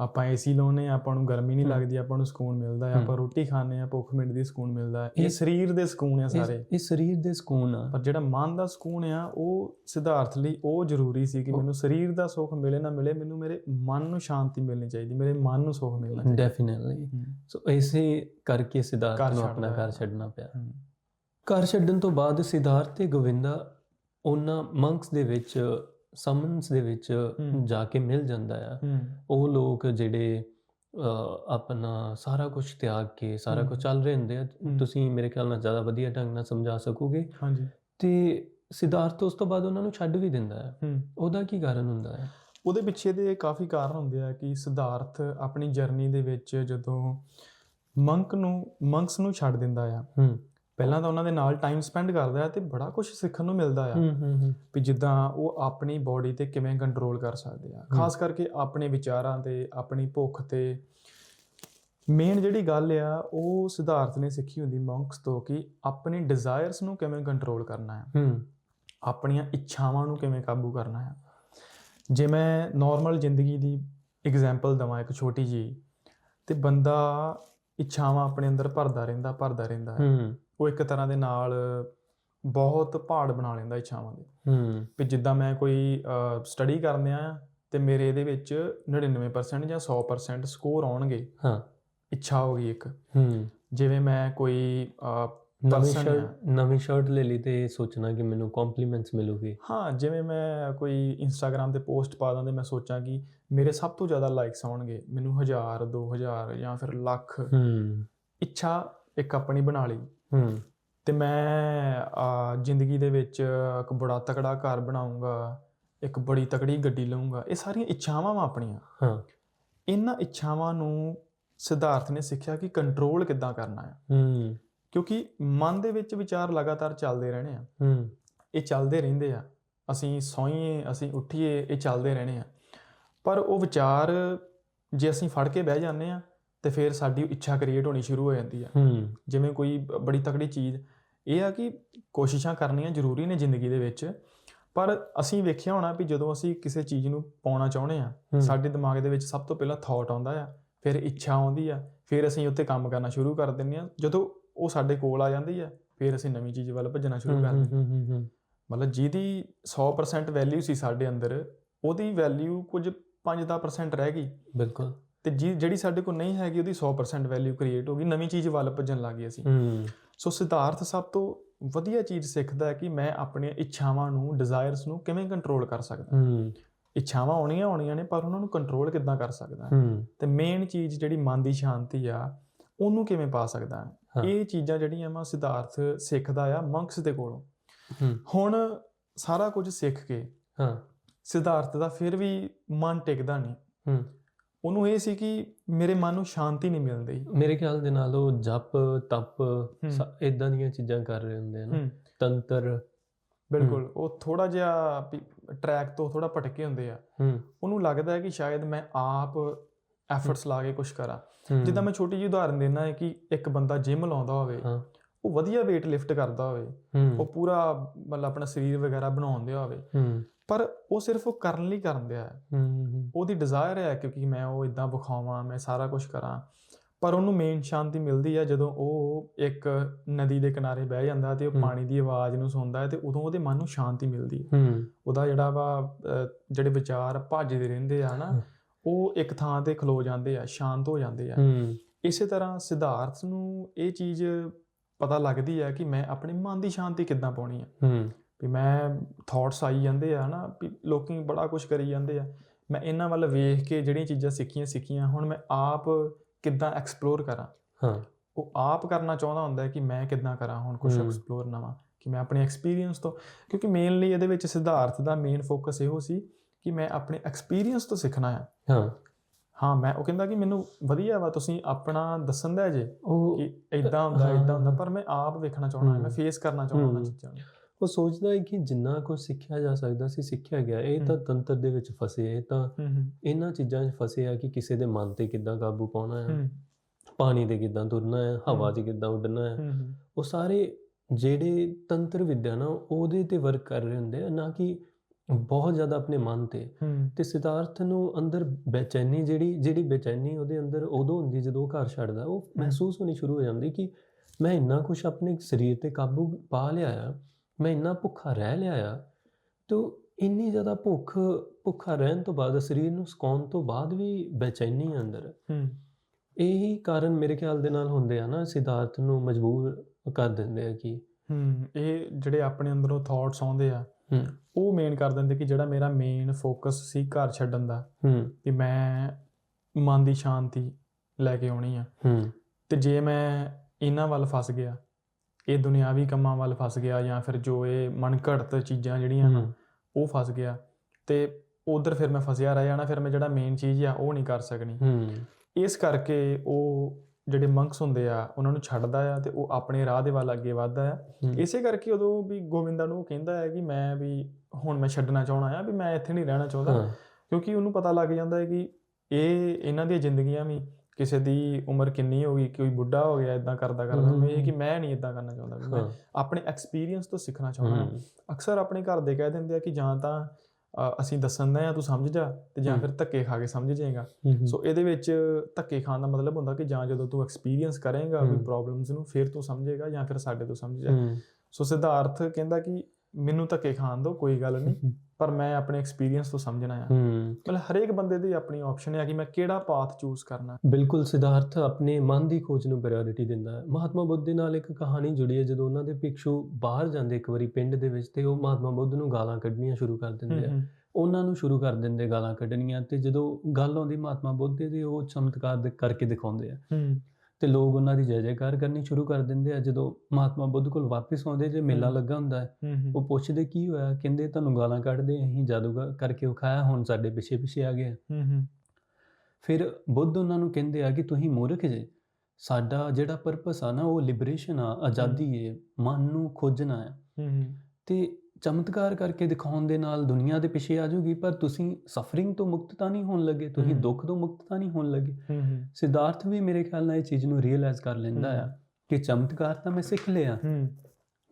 ਆਪਾਂ ਏਸੀ ਲਾਉਨੇ ਆ ਆਪਾਂ ਨੂੰ ਗਰਮੀ ਨਹੀਂ। ਲੱਗਦੀ ਆਪਾਂ ਨੂੰ ਸਕੂਨ ਮਿਲਦਾ ਹੂੰ। ਆਪਾਂ ਰੋਟੀ ਖਾਂਦੇ ਆ ਭੁੱਖ ਮਿਟਦੀ ਸਕੂਨ ਮਿਲਦਾ ਹੈ। ਇਹ ਸਰੀਰ ਦੇ ਸਕੂਨ ਆ ਸਾਰੇ। ਇਹ ਸਰੀਰ ਦੇ ਸਕੂਨ ਆ। ਪਰ ਜਿਹੜਾ ਮਨ ਦਾ ਸਕੂਨ ਆ ਉਹ ਸਿਧਾਰਥ ਲਈ ਉਹ ਜ਼ਰੂਰੀ ਸੀ ਕਿ ਮੈਨੂੰ ਸਰੀਰ ਦਾ ਸੁੱਖ ਮਿਲੇ ਨਾ ਮਿਲੇ ਮੈਨੂੰ ਮੇਰੇ ਮਨ ਨੂੰ ਸ਼ਾਂਤੀ ਮਿਲਣੀ ਚਾਹੀਦੀ ਮੇਰੇ ਮਨ ਨੂੰ ਸੁੱਖ ਮਿਲਣਾ ਚਾਹੀਦਾ। ਡੈਫੀਨਿਟਲੀ ਸੋ ਐਸੇ ਕਰਕੇ ਸਿਧਾਰਥ ਨੂੰ ਆਪਣਾ। ਘਰ ਛੱਡਣਾ ਪਿਆ। ਘਰ ਛੱਡਣ ਤੋਂ ਬਾਅਦ ਸਿਧਾਰਥ ਤੇ ਗੋਵਿੰਦਾ ਉਹਨਾਂ ਮੰਕਸ ਦੇ ਵਿੱਚ ਸਮਨਸ ਦੇ ਵਿੱਚ। ਜਾ ਕੇ ਮਿਲ ਜਾਂਦਾ ਆ। ਉਹ ਲੋਕ ਜਿਹੜੇ ਆਪਣਾ ਸਾਰਾ ਕੁਝ ਤਿਆਗ ਕੇ ਸਾਰਾ। ਕੁਝ ਚੱਲ ਰਹੇ ਹੁੰਦੇ ਆ। ਤੁਸੀਂ ਮੇਰੇ ਖਿਆਲ ਨਾਲ ਜ਼ਿਆਦਾ ਵਧੀਆ ਢੰਗ ਨਾਲ ਸਮਝਾ ਸਕੋਗੇ। ਹਾਂਜੀ। ਤੇ ਸਿਧਾਰਥ ਉਸ ਤੋਂ ਬਾਅਦ ਉਹਨਾਂ ਨੂੰ ਛੱਡ ਵੀ ਦਿੰਦਾ ਹੈ ਹੂੰ। ਉਹਦਾ ਕੀ ਕਾਰਨ ਹੁੰਦਾ ਹੈ ਉਹਦੇ ਪਿੱਛੇ ਦੇ ਕਾਫੀ ਕਾਰਨ ਹੁੰਦੇ ਆ ਕਿ ਸਿਧਾਰਥ ਆਪਣੀ ਜਰਨੀ ਦੇ ਵਿੱਚ ਜਦੋਂ ਮੰਕ ਨੂੰ ਮੰਕਸ ਨੂੰ ਛੱਡ ਦਿੰਦਾ ਆ ਪਹਿਲਾਂ ਤਾਂ ਉਹਨਾਂ ਦੇ ਨਾਲ ਟਾਈਮ ਸਪੈਂਡ ਕਰਦਾ ਹੈ ਤੇ ਬੜਾ ਕੁਝ ਸਿੱਖਣ ਨੂੰ ਮਿਲਦਾ ਆ। ਹੂੰ ਹੂੰ ਹੂੰ। ਵੀ ਜਿੱਦਾਂ ਉਹ ਆਪਣੀ ਬਾਡੀ ਤੇ ਕਿਵੇਂ ਕੰਟਰੋਲ ਕਰ ਸਕਦੇ ਆ। ਖਾਸ ਕਰਕੇ ਆਪਣੇ ਵਿਚਾਰਾਂ ਤੇ ਆਪਣੀ ਭੁੱਖ ਤੇ। ਮੇਨ ਜਿਹੜੀ ਗੱਲ ਆ ਉਹ ਸਿਧਾਰਥ ਨੇ ਸਿੱਖੀ ਹੁੰਦੀ ਮੰਕਸ ਤੋਂ ਕਿ ਆਪਣੀ ਡਿਜ਼ਾਇਰਸ ਨੂੰ ਕਿਵੇਂ ਕੰਟਰੋਲ ਕਰਨਾ ਹੈ ਹੂੰ। ਆਪਣੀਆਂ ਇੱਛਾਵਾਂ ਨੂੰ ਕਿਵੇਂ ਕਾਬੂ ਕਰਨਾ ਹੈ ਜੇ ਮੈਂ ਨਾਰਮਲ ਜ਼ਿੰਦਗੀ ਦੀ ਐਗਜ਼ਾਮਪਲ ਦਵਾਂ ਇੱਕ ਛੋਟੀ ਜੀ ਤੇ ਬੰਦਾ ਇੱਛਾਵਾਂ ਆਪਣੇ ਅੰਦਰ ਭਰਦਾ ਰਹਿੰਦਾ ਭਰਦਾ ਰਹਿੰਦਾ ਹੈ ਹੂੰ। ਉਹ ਇੱਕ ਤਰ੍ਹਾਂ ਦੇ ਨਾਲ ਬਹੁਤ ਪਹਾੜ ਬਣਾ ਲੈਂਦਾ ਇੱਛਾਵਾਂ ਦੇ। ਹੂੰ। ਵੀ ਜਿੱਦਾਂ ਮੈਂ ਕੋਈ ਸਟੱਡੀ ਕਰਦਿਆਂ ਆ ਤੇ ਮੇਰੇ ਇਹਦੇ ਵਿੱਚ 99% ਜਾਂ 100% ਸਕੋਰ ਆਉਣਗੇ। ਹਾਂ। ਇੱਛਾ ਹੋ ਗਈ ਇੱਕ। ਹੂੰ। ਜਿਵੇਂ ਮੈਂ ਕੋਈ ਨਵੀਂ ਸ਼ਰਟ। ਨਵੀਂ ਸ਼ਰਟ ਲੈ ਲਈ ਤੇ ਸੋਚਣਾ ਕਿ ਮੈਨੂੰ ਕੰਪਲੀਮੈਂਟਸ ਮਿਲੂਗੀ। ਹਾਂ ਜਿਵੇਂ ਮੈਂ ਕੋਈ ਇੰਸਟਾਗ੍ਰam ਤੇ ਪੋਸਟ ਪਾ ਦਾਂ ਤੇ ਮੈਂ ਸੋਚਾਂ ਕਿ ਮੇਰੇ ਸਭ ਤੋਂ ਜ਼ਿਆਦਾ ਲਾਈਕਸ ਆਉਣਗੇ। ਮੈਨੂੰ 1000 2000 ਜਾਂ ਫਿਰ ਲੱਖ। ਹੂੰ। ਇੱਛਾ ਇੱਕ ਆਪਣੀ ਬਣਾ ਲਈ। ਹੂੰ। ਤੇ ਮੈਂ ਜ਼ਿੰਦਗੀ ਦੇ ਵਿੱਚ ਇੱਕ ਬੜਾ ਤਕੜਾ ਘਰ ਬਣਾਉਂਗਾ ਇੱਕ ਬੜੀ ਤਕੜੀ ਗੱਡੀ ਲਵਾਂਗਾ ਇਹ ਸਾਰੀਆਂ ਇੱਛਾਵਾਂ ਵਾਂ ਆਪਣੀਆਂ। ਹਾਂ। ਇਹਨਾਂ ਇੱਛਾਵਾਂ ਨੂੰ ਸਿਧਾਰਥ ਨੇ ਸਿੱਖਿਆ ਕਿ ਕੰਟਰੋਲ ਕਿੱਦਾਂ ਕਰਨਾ ਹੈ ਹੂੰ। ਕਿਉਂਕਿ ਮਨ ਦੇ ਵਿੱਚ ਵਿਚਾਰ ਲਗਾਤਾਰ ਚੱਲਦੇ ਰਹਿਣੇ ਆ। ਹੂੰ। ਇਹ ਚੱਲਦੇ ਰਹਿੰਦੇ ਆ। ਅਸੀਂ ਸੌਈਏ ਅਸੀਂ ਉੱਠੀਏ ਇਹ ਚੱਲਦੇ ਰਹਿਣੇ ਆ। ਪਰ ਉਹ ਵਿਚਾਰ ਜੇ ਅਸੀਂ ਫੜ ਕੇ ਬਹਿ ਜਾਂਦੇ ਆ ਤੇ ਫਿਰ ਸਾਡੀ ਇੱਛਾ ਕ੍ਰੀਏਟ ਹੋਣੀ ਸ਼ੁਰੂ ਹੋ ਜਾਂਦੀ ਆ। ਜਿਵੇਂ ਕੋਈ ਬੜੀ ਤਕੜੀ ਚੀਜ਼। ਇਹ ਆ ਕਿ ਕੋਸ਼ਿਸ਼ਾਂ ਕਰਨੀਆਂ ਜ਼ਰੂਰੀ ਨੇ ਜ਼ਿੰਦਗੀ ਦੇ ਵਿੱਚ। ਪਰ ਅਸੀਂ ਵੇਖਿਆ ਹੋਣਾ ਵੀ ਜਦੋਂ ਅਸੀਂ ਕਿਸੇ ਚੀਜ਼ ਨੂੰ ਪਾਉਣਾ ਚਾਹੁੰਦੇ ਆ। ਸਾਡੇ ਦਿਮਾਗ ਦੇ ਵਿੱਚ ਸਭ ਤੋਂ ਪਹਿਲਾਂ ਥਾਟ ਆਉਂਦਾ ਆ ਫਿਰ ਇੱਛਾ ਆਉਂਦੀ ਆ ਫਿਰ ਅਸੀਂ ਉੱਤੇ ਕੰਮ ਕਰਨਾ ਸ਼ੁਰੂ ਕਰ ਦਿੰਦੇ ਆ। ਜਦੋਂ ਉਹ ਸਾਡੇ ਕੋਲ ਆ ਜਾਂਦੀ ਆ ਫਿਰ ਅਸੀਂ ਨਵੀਂ ਚੀਜ਼ ਵੱਲ ਭੱਜਣਾ ਸ਼ੁਰੂ ਕਰ ਦਿੰਦੇ ਮਤਲਬ ਜਿਹਦੀ 100% ਵੈਲਿਊ ਸੀ ਸਾਡੇ ਅੰਦਰ ਉਹਦੀ ਵੈਲਿਊ ਕੁਝ 5-10% ਰਹਿ ਗਈ। ਬਿਲਕੁਲ। ਤੇ ਜੀ ਜਿਹੜੀ ਸਾਡੇ ਕੋਲ ਨਹੀਂ ਹੈਗੀ ਉਹਦੀ 100% ਵੈਲਿਊ ਕ੍ਰੀਏਟ ਹੋ ਗਈ। ਨਵੀਂ ਚੀਜ਼ ਵੱਲ ਭੱਜਣ ਲੱਗ ਗਏ ਅਸੀਂ। ਸੋ ਸਿਧਾਰਥ ਸਭ ਤੋਂ ਵਧੀਆ ਚੀਜ਼ ਸਿੱਖਦਾ ਹੈ ਕਿ ਮੈਂ ਆਪਣੀਆਂ ਇੱਛਾਵਾਂ ਨੂੰ ਡਿਜ਼ਾਇਰਸ ਨੂੰ ਕਿਵੇਂ ਕੰਟਰੋਲ ਕਰ ਸਕਦਾ ਇੱਛਾਵਾਂ ਆਉਣੀਆਂ ਆਉਣੀਆਂ ਨੇ ਪਰ ਉਹਨਾਂ ਨੂੰ ਕੰਟਰੋਲ ਕਿੱਦਾਂ ਕਰ ਸਕਦਾ ਤੇ ਮੇਨ ਚੀਜ਼ ਜਿਹੜੀ ਮਨ ਦੀ ਸ਼ਾਂਤੀ ਆ ਉਹਨੂੰ ਕਿਵੇਂ ਪਾ ਸਕਦਾ। ਇਹ ਚੀਜ਼ਾਂ ਜਿਹੜੀਆਂ ਵਾ ਸਿਧਾਰਥ ਸਿੱਖਦਾ ਆ ਮੰਕਸ ਦੇ ਕੋਲੋਂ। ਹੁਣ ਸਾਰਾ ਕੁਝ ਸਿੱਖ ਕੇ ਹਾਂ। ਸਿਧਾਰਥ ਦਾ ਫਿਰ ਵੀ ਮਨ ਟਿਕਦਾ ਨਹੀਂ। ਹੂੰ। ਉਹਨੂੰ ਇਹ ਸੀ ਕਿ ਮੇਰੇ ਮਨ ਨੂੰ ਸ਼ਾਂਤੀ ਨਹੀਂ ਮਿਲਦੀ ਮੇਰੇ ਖਿਆਲ ਦੇ ਨਾਲ ਉਹ ਜਪ ਤਪ ਇਦਾਂ ਦੀਆਂ ਚੀਜ਼ਾਂ ਕਰ ਰਹੇ ਹੁੰਦੇ ਹਨ ਤੰਤਰ। ਬਿਲਕੁਲ। ਉਹ ਥੋੜਾ ਜਿਹਾ ਟਰੈਕ ਤੋਂ ਥੋੜਾ ਭਟਕੇ ਹੁੰਦੇ ਆ। ਉਹਨੂੰ ਲੱਗਦਾ ਹੈ ਕਿ ਸ਼ਾਇਦ ਮੈਂ ਆਪ ਐਫਰਟਸ ਲਾ ਕੇ ਕੁਝ ਕਰਾਂ। ਜਿੱਦਾਂ ਮੈਂ ਛੋਟੀ ਜਿਹੀ ਉਦਾਹਰਨ ਦੇਣਾ ਹੈ ਕਿ ਇੱਕ ਬੰਦਾ ਜਿਮ ਲਾਉਂਦਾ ਹੋਵੇ ਉਹ ਵਧੀਆ weight ਲਿਫਟ ਕਰਦਾ ਹੋਵੇ ਉਹ ਪੂਰਾ ਮਤਲਬ ਆਪਣਾ ਸਰੀਰ ਵਗੈਰਾ ਬਣਾਉਂਦਾ ਹੋਵੇ। ਪਰ ਉਹ ਸਿਰਫ ਉਹ ਕਰਨ ਲਈ ਕਰਨ ਦਿਆ ਹੈ ਉਹਦੀ ਡਿਜ਼ਾਇਰ ਹੈ ਕਿਉਂਕਿ ਮੈਂ ਉਹ ਇਦਾਂ ਵਿਖਾਵਾਂ ਮੈਂ ਸਾਰਾ ਕੁਝ ਕਰਾਂ। ਪਰ ਉਹਨੂੰ ਮੇਨ ਸ਼ਾਂਤੀ ਮਿਲਦੀ ਹੈ ਜਦੋਂ ਉਹ ਇੱਕ ਨਦੀ ਦੇ ਕਿਨਾਰੇ ਬਹਿ ਜਾਂਦਾ ਤੇ ਉਹ। ਪਾਣੀ ਦੀ ਆਵਾਜ਼ ਨੂੰ ਸੁਣਦਾ ਹੈ ਤੇ ਉਦੋਂ ਉਹਦੇ ਮਨ ਨੂੰ ਸ਼ਾਂਤੀ ਮਿਲਦੀ ਹੈ। ਉਹਦਾ ਜਿਹੜਾ ਵਾ ਜਿਹੜੇ ਵਿਚਾਰ ਭੱਜਦੇ ਰਹਿੰਦੇ ਆ ਨਾ। ਉਹ ਇੱਕ ਥਾਂ ਤੇ ਖਲੋ ਜਾਂਦੇ ਆ ਸ਼ਾਂਤ ਹੋ ਜਾਂਦੇ ਆ। ਇਸੇ ਤਰ੍ਹਾਂ ਸਿਧਾਰਥ ਨੂੰ ਇਹ ਚੀਜ਼ ਪਤਾ ਲੱਗਦੀ ਹੈ ਕਿ ਮੈਂ ਆਪਣੇ ਮਨ ਦੀ ਸ਼ਾਂਤੀ ਕਿੱਦਾਂ ਪਾਉਣੀ ਹੂੰ। ਵੀ ਮੈਂ ਥਾਟਸ ਆਈ ਜਾਂਦੇ ਆ ਨਾ ਵੀ ਲੋਕੀ ਬੜਾ ਕੁਝ ਕਰੀ ਜਾਂਦੇ ਆ ਮੈਂ ਇਹਨਾਂ ਵੱਲ ਵੇਖ ਕੇ ਜਿਹੜੀਆਂ ਚੀਜ਼ਾਂ ਸਿੱਖੀਆਂ ਸਿੱਖੀਆਂ ਹੁਣ ਮੈਂ ਆਪ ਕਿੱਦਾਂ ਐਕਸਪਲੋਰ ਕਰਾਂ ਹਾਂ ਉਹ ਆਪ ਕਰਨਾ ਚਾਹੁੰਦਾ ਹੁੰਦਾ ਹੈ ਕਿ ਮੈਂ ਕਿੱਦਾਂ ਕਰਾਂ ਹੁਣ ਕੁਝ। ਐਕਸਪਲੋਰ ਨਵਾਂ ਕਿ ਮੈਂ ਆਪਣੇ ਐਕਸਪੀਰੀਅੰਸ ਤੋਂ ਕਿਉਂਕਿ ਮੇਨਲੀ ਇਹਦੇ ਵਿੱਚ ਸਿਧਾਰਥ ਦਾ ਮੇਨ ਫੋਕਸ ਇਹੋ ਸੀ ਕਿ ਮੈਂ ਆਪਣੇ ਐਕਸਪੀਰੀਅੰਸ ਤੋਂ ਸਿੱਖਣਾ ਹੈ ਹਾਂ ਹਾਂ ਮੈਂ ਉਹ ਕਹਿੰਦਾ ਕਿ ਮੈਨੂੰ ਵਧੀਆ ਵਾ ਤੁਸੀਂ ਆਪਣਾ ਦੱਸਣ ਦਾ ਜੇ ਉਹ ਕਿ ਇਦਾਂ ਹੁੰਦਾ ਇਦਾਂ ਹੁੰਦਾ। ਪਰ ਮੈਂ ਆਪ ਵੇਖਣਾ ਚਾਹੁੰਦਾ ਹਾਂ ਮੈਂ। ਫੇਸ ਕਰਨਾ ਚਾਹੁੰਦਾ ਉਹਨਾਂ। ਚੀਜ਼ਾਂ ਨੂੰ ਉਹ ਸੋਚਦਾ ਹੈ ਕਿ ਜਿੰਨਾ ਕੁਝ ਸਿੱਖਿਆ ਜਾ ਸਕਦਾ ਸੀ ਸਿੱਖਿਆ ਗਿਆ। ਇਹ ਤਾਂ। ਤੰਤਰ ਦੇ ਵਿੱਚ ਫਸੇ ਇਹ ਤਾਂ ਇਹਨਾਂ ਚੀਜ਼ਾਂ 'ਚ ਫਸੇ ਆ ਕਿ ਕਿਸੇ ਦੇ ਮਨ ਤੇ ਕਿੱਦਾਂ ਕਾਬੂ ਪਾਉਣਾ ਹੈ। ਪਾਣੀ ਤੇ ਕਿੱਦਾਂ ਤੁਰਨਾ ਹੈ ਹਵਾ। 'ਚ ਕਿੱਦਾਂ ਉੱਡਣਾ ਹੈ ਉਹ ਸਾਰੇ ਜਿਹੜੇ ਤੰਤਰ ਵਿਦਿਆ ਨਾ ਉਹਦੇ ਤੇ ਵਰਕ ਕਰ ਰਹੇ ਹੁੰਦੇ ਆ ਨਾ ਕਿ ਬਹੁਤ ਜ਼ਿਆਦਾ ਆਪਣੇ ਮਨ ਤੇ। ਤੇ ਸਿਧਾਰਥ ਨੂੰ ਅੰਦਰ ਬੇਚੈਨੀ ਜਿਹੜੀ ਜਿਹੜੀ ਬੇਚੈਨੀ ਉਹਦੇ ਅੰਦਰ ਉਦੋਂ ਹੁੰਦੀ ਜਦੋਂ ਉਹ ਘਰ ਛੱਡਦਾ ਉਹ ਮਹਿਸੂਸ ਹੋਣੀ ਸ਼ੁਰੂ ਹੋ ਜਾਂਦੀ ਕਿ ਮੈਂ ਇੰਨਾ ਕੁਝ ਆਪਣੇ ਸਰੀਰ ਤੇ ਕਾਬੂ ਪਾ ਲਿਆ ਆ ਮੈਂ ਇੰਨਾ ਭੁੱਖਾ ਰਹਿ ਲਿਆ ਆ ਤੋ ਇੰਨੀ ਜ਼ਿਆਦਾ ਭੁੱਖ ਭੁੱਖਾ ਰਹਿਣ ਤੋਂ ਬਾਅਦ ਸਰੀਰ ਨੂੰ ਸੁਕਾਉਣ ਤੋਂ ਬਾਅਦ ਵੀ ਬੇਚੈਨੀ ਅੰਦਰ। ਹੂੰ। ਇਹੀ ਕਾਰਨ ਮੇਰੇ ਖਿਆਲ ਦੇ ਨਾਲ ਹੁੰਦੇ ਆ ਨਾ ਸਿਧਾਰਥ ਨੂੰ ਮਜਬੂਰ ਕਰ ਦਿੰਦੇ ਆ ਕਿ ਹੂੰ ਇਹ ਜਿਹੜੇ ਆਪਣੇ ਅੰਦਰੋਂ ਥਾਟਸ ਆਉਂਦੇ ਆ ਹੂੰ। ਉਹ ਮੇਨ ਕਰ ਦਿੰਦੇ ਕਿ ਜਿਹੜਾ ਮੇਰਾ ਮੇਨ ਫੋਕਸ ਸੀ ਘਰ ਛੱਡਣ ਦਾ ਹੂੰ। ਕਿ ਮੈਂ ਮਨ ਦੀ ਸ਼ਾਂਤੀ ਲੈ ਕੇ ਆਉਣੀ ਆ। ਹੂੰ। ਤੇ ਜੇ ਮੈਂ ਇਹਨਾਂ ਵੱਲ ਫਸ ਗਿਆ ਇਹ ਦੁਨਿਆਵੀ ਕੰਮਾਂ ਵੱਲ ਫਸ ਗਿਆ ਜਾਂ ਫਿਰ ਜੋ ਇਹ ਮਨ ਘੜਤ ਚੀਜ਼ਾਂ ਜਿਹੜੀਆਂ ਨਾ ਹੂੰ। ਉਹ ਫਸ ਗਿਆ। ਤੇ ਉਧਰ ਫਿਰ ਮੈਂ ਫਸਿਆ ਰਹਿ ਜਾਣਾ ਫਿਰ ਮੈਂ ਜਿਹੜਾ ਮੇਨ ਚੀਜ਼ ਆ ਉਹ ਨਹੀਂ ਕਰ ਸਕਣੀ। ਇਸ ਕਰਕੇ ਉਹ ਜਿਹੜੇ ਮੰਕਸ ਹੁੰਦੇ ਆ ਉਹਨਾਂ ਨੂੰ ਛੱਡਦਾ ਆ ਤੇ ਉਹ ਆਪਣੇ ਰਾਹ ਦੇ ਵੱਲ ਅੱਗੇ ਵਧਦਾ ਆ। ਇਸੇ ਕਰਕੇ ਉਦੋਂ ਵੀ ਗੋਵਿੰਦਾ ਨੂੰ ਉਹ ਕਹਿੰਦਾ ਹੈ ਕਿ ਮੈਂ ਵੀ ਹੁਣ ਮੈਂ ਛੱਡਣਾ ਚਾਹਣਾ ਆ ਵੀ ਮੈਂ ਇੱਥੇ ਨਹੀਂ ਰਹਿਣਾ ਚਾਹੁੰਦਾ। ਕਿਉਂਕਿ ਉਹਨੂੰ ਪਤਾ ਲੱਗ ਜਾਂਦਾ ਹੈ ਕਿ ਇਹ ਇਹਨਾਂ ਦੀਆਂ ਜ਼ਿੰਦਗੀਆਂ ਵੀ ਕਿਸੇ ਦੀ ਉਮਰ ਕਿੰਨੀ ਹੋ ਗਈ ਕੋਈ ਬੁੱਢਾ ਹੋ ਗਿਆ ਇਦਾਂ ਕਰਦਾ ਕਰਦਾ। ਮੈਂ ਇਹ ਕਿ ਮੈਂ ਨਹੀਂ ਇਦਾਂ ਕਰਨਾ ਚਾਹੁੰਦਾ ਮੈਂ ਆਪਣੇ ਐਕਸਪੀਰੀਅੰਸ ਤੋਂ ਸਿੱਖਣਾ ਚਾਹੁੰਦਾ ਅਕਸਰ ਆਪਣੇ ਘਰ ਦੇ ਕਹਿ ਦਿੰਦੇ ਆ ਕਿ ਜਾਂ ਤਾਂ ਅਸੀਂ ਦੱਸਣ ਦਾ ਆ ਤੂੰ ਸਮਝ ਜਾ ਤੇ ਜਾਂ। ਫਿਰ ਧੱਕੇ ਖਾ ਕੇ ਸਮਝ ਜਾਏਗਾ। ਸੋ ਇਹਦੇ ਵਿੱਚ ਧੱਕੇ ਖਾਣ ਦਾ ਮਤਲਬ ਹੁੰਦਾ ਕਿ ਜਾਂ ਜਦੋਂ ਤੂੰ ਐਕਸਪੀਰੀਅੰਸ ਕਰੇਗਾ ਹਮ। ਪ੍ਰੋਬਲਮਸ ਨੂੰ ਫਿਰ ਤੂੰ ਸਮਝੇਗਾ ਜਾਂ ਫਿਰ ਸਾਡੇ ਤੋਂ ਸਮਝ ਜਾ। ਸੋ ਸਿਧਾਰਥ ਕਹਿੰਦਾ ਕਿ ਮੈਨੂੰ ਧੱਕੇ ਖਾਣ ਦਿਓ ਕੋਈ ਗੱਲ ਨਹੀਂ। ਪਰ ਮੈਂ ਆਪਣੇ ਐਕਸਪੀਰੀਅੰਸ ਤੋਂ ਸਮਝਣਾ ਆ। ਮਤਲਬ ਹਰੇਕ ਬੰਦੇ ਦੀ ਆਪਣੀ ਆਪਸ਼ਨ ਹੈ ਕਿ ਮੈਂ ਕਿਹੜਾ ਪਾਥ ਚੂਜ਼ ਕਰਨਾ। ਬਿਲਕੁਲ ਸਿਧਾਰਥ ਆਪਣੇ ਮਨ ਦੀ ਖੋਜ ਨੂੰ ਪ੍ਰਾਇੋਰਟੀ ਦਿੰਦਾ ਹੈ। ਮਹਾਤਮਾ ਬੁੱਧ ਦੇ ਨਾਲ ਇੱਕ ਕਹਾਣੀ ਜੁੜੀ ਹੈ ਜਦੋਂ ਉਹਨਾਂ ਦੇ ਭਿਕਸ਼ੂ ਬਾਹਰ ਜਾਂਦੇ ਇੱਕ ਵਾਰੀ ਪਿੰਡ ਦੇ ਵਿੱਚ ਤੇ ਉਹ ਮਹਾਤਮਾ ਬੁੱਧ ਨੂੰ ਗਾਲਾਂ ਕੱਢਣੀਆਂ ਸ਼ੁਰੂ ਕਰ ਦਿੰਦੇ ਆ। ਉਹਨਾਂ ਨੂੰ ਸ਼ੁਰੂ ਕਰ ਦਿੰਦੇ ਗਾਲਾਂ ਕੱਢਣੀਆਂ ਤੇ ਜਦੋਂ ਗੱਲ ਆਉਂਦੀ ਮਹਾਤਮਾ ਬੁੱਧ ਦੀ ਉਹ ਚਮਤਕਾਰ ਦੇ ਕਰਕੇ ਦਿਖਾਉਂਦੇ ਆ। ਤੇ ਲੋਕ ਉਹਨਾਂ ਦੀ ਜੈ ਜੈਕਾਰ ਕਰਨੀ ਸ਼ੁਰੂ ਕਰ ਦਿੰਦੇ ਆ। ਜਦੋਂ ਮਹਾਤਮਾ ਬੁੱਧ ਕੋਲ ਵਾਪਸ ਆਉਂਦੇ ਜੇ ਮੇਲਾ। ਲੱਗਾ ਹੁੰਦਾ ਹੈ ਉਹ ਪੁੱਛਦੇ ਕੀ ਹੋਇਆ? ਕਹਿੰਦੇ ਤੁਹਾਨੂੰ ਗਾਲਾਂ ਕੱਢਦੇ ਅਸੀਂ ਜਾਦੂਗਰ ਕਰਕੇ ਵਿਖਾਇਆ ਹੁਣ ਸਾਡੇ ਪਿੱਛੇ ਪਿੱਛੇ ਆ ਗਏ ਫਿਰ ਬੁੱਧ ਉਹਨਾਂ ਨੂੰ ਕਹਿੰਦੇ ਆ ਕਿ ਤੁਸੀਂ ਮੂਰਖ ਜੇ। ਸਾਡਾ ਜਿਹੜਾ ਪਰਪਸ ਆ ਨਾ ਉਹ ਲਿਬਰੇਸ਼ਨ ਆ ਆਜ਼ਾਦੀ ਹੈ। ਮਨ ਨੂੰ ਖੋਜਣਾ ਹੂੰ। ਤੇ ਚਮਤਕਾਰ ਕਰਕੇ ਦਿਖਾਉਣ ਦੇ ਨਾਲ ਦੁਨੀਆ ਦੇ ਪਿੱਛੇ ਆ ਜਾਊਗੀ ਪਰ ਤੁਸੀਂ ਸਫਰਿੰਗ ਤੋਂ ਮੁਕਤ ਤਾਂ ਨਹੀਂ ਹੋਣ ਲੱਗੇ ਤੁਸੀਂ। ਦੁੱਖ ਤੋਂ ਮੁਕਤ ਤਾਂ ਨਹੀਂ ਹੋਣ ਲੱਗੇ। ਸਿਧਾਰਥ ਵੀ ਮੇਰੇ ਖਿਆਲ ਨਾਲ ਇਹ ਚੀਜ਼ ਨੂੰ ਰੀਅਲਾਈਜ਼ ਕਰ ਲੈਂਦਾ ਆ। ਕਿ ਚਮਤਕਾਰ ਤਾਂ ਮੈਂ ਸਿੱਖ ਲਿਆ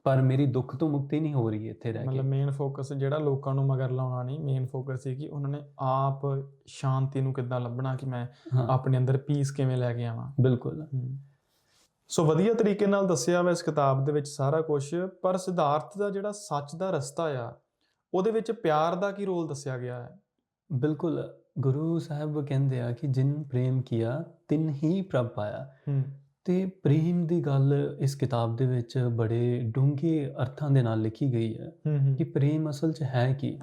ਪਰ ਮੇਰੀ ਦੁੱਖ ਤੋਂ ਮੁਕਤੀ ਨਹੀਂ ਹੋ ਰਹੀ ਇੱਥੇ ਰਹਿ ਮਤਲਬ ਕੇ ਮੇਨ ਫੋਕਸ ਜਿਹੜਾ ਲੋਕਾਂ ਨੂੰ ਮਗਰ ਲਾਉਣਾ ਨਹੀਂ ਮੇਨ ਫੋਕਸ ਸੀ ਕਿ ਉਹਨਾਂ ਨੇ ਆਪ ਸ਼ਾਂਤੀ ਨੂੰ ਕਿੱਦਾਂ ਲੱਭਣਾ ਕਿ ਮੈਂ ਆਪਣੇ ਅੰਦਰ ਪੀਸ ਕਿਵੇਂ ਲੈ ਕੇ ਆਵਾਂ। ਬਿਲਕੁਲ। ਸੋ ਵਧੀਆ ਤਰੀਕੇ ਨਾਲ ਦੱਸਿਆ ਵਾ ਇਸ ਕਿਤਾਬ ਦੇ ਵਿੱਚ ਸਾਰਾ ਕੁਝ ਪਰ ਸਿਧਾਰਥ ਦਾ ਜਿਹੜਾ ਸੱਚ ਦਾ ਰਸਤਾ ਆ ਉਹਦੇ ਵਿੱਚ ਪਿਆਰ ਦਾ ਕੀ ਰੋਲ ਦੱਸਿਆ ਗਿਆ ਹੈ? ਬਿਲਕੁਲ ਗੁਰੂ ਸਾਹਿਬ ਕਹਿੰਦੇ ਆ ਕਿ ਜਿਨ ਪ੍ਰੇਮ ਕੀਆ ਤਿਨ ਹੀ ਪ੍ਰਭ ਪਾਇਆ। ਤੇ ਪ੍ਰੇਮ ਦੀ ਗੱਲ ਇਸ ਕਿਤਾਬ ਦੇ ਵਿੱਚ ਬੜੇ ਡੂੰਘੇ ਅਰਥਾਂ ਦੇ ਨਾਲ ਲਿਖੀ ਗਈ ਹੈ ਕਿ ਪ੍ਰੇਮ ਅਸਲ 'ਚ ਹੈ ਕੀ?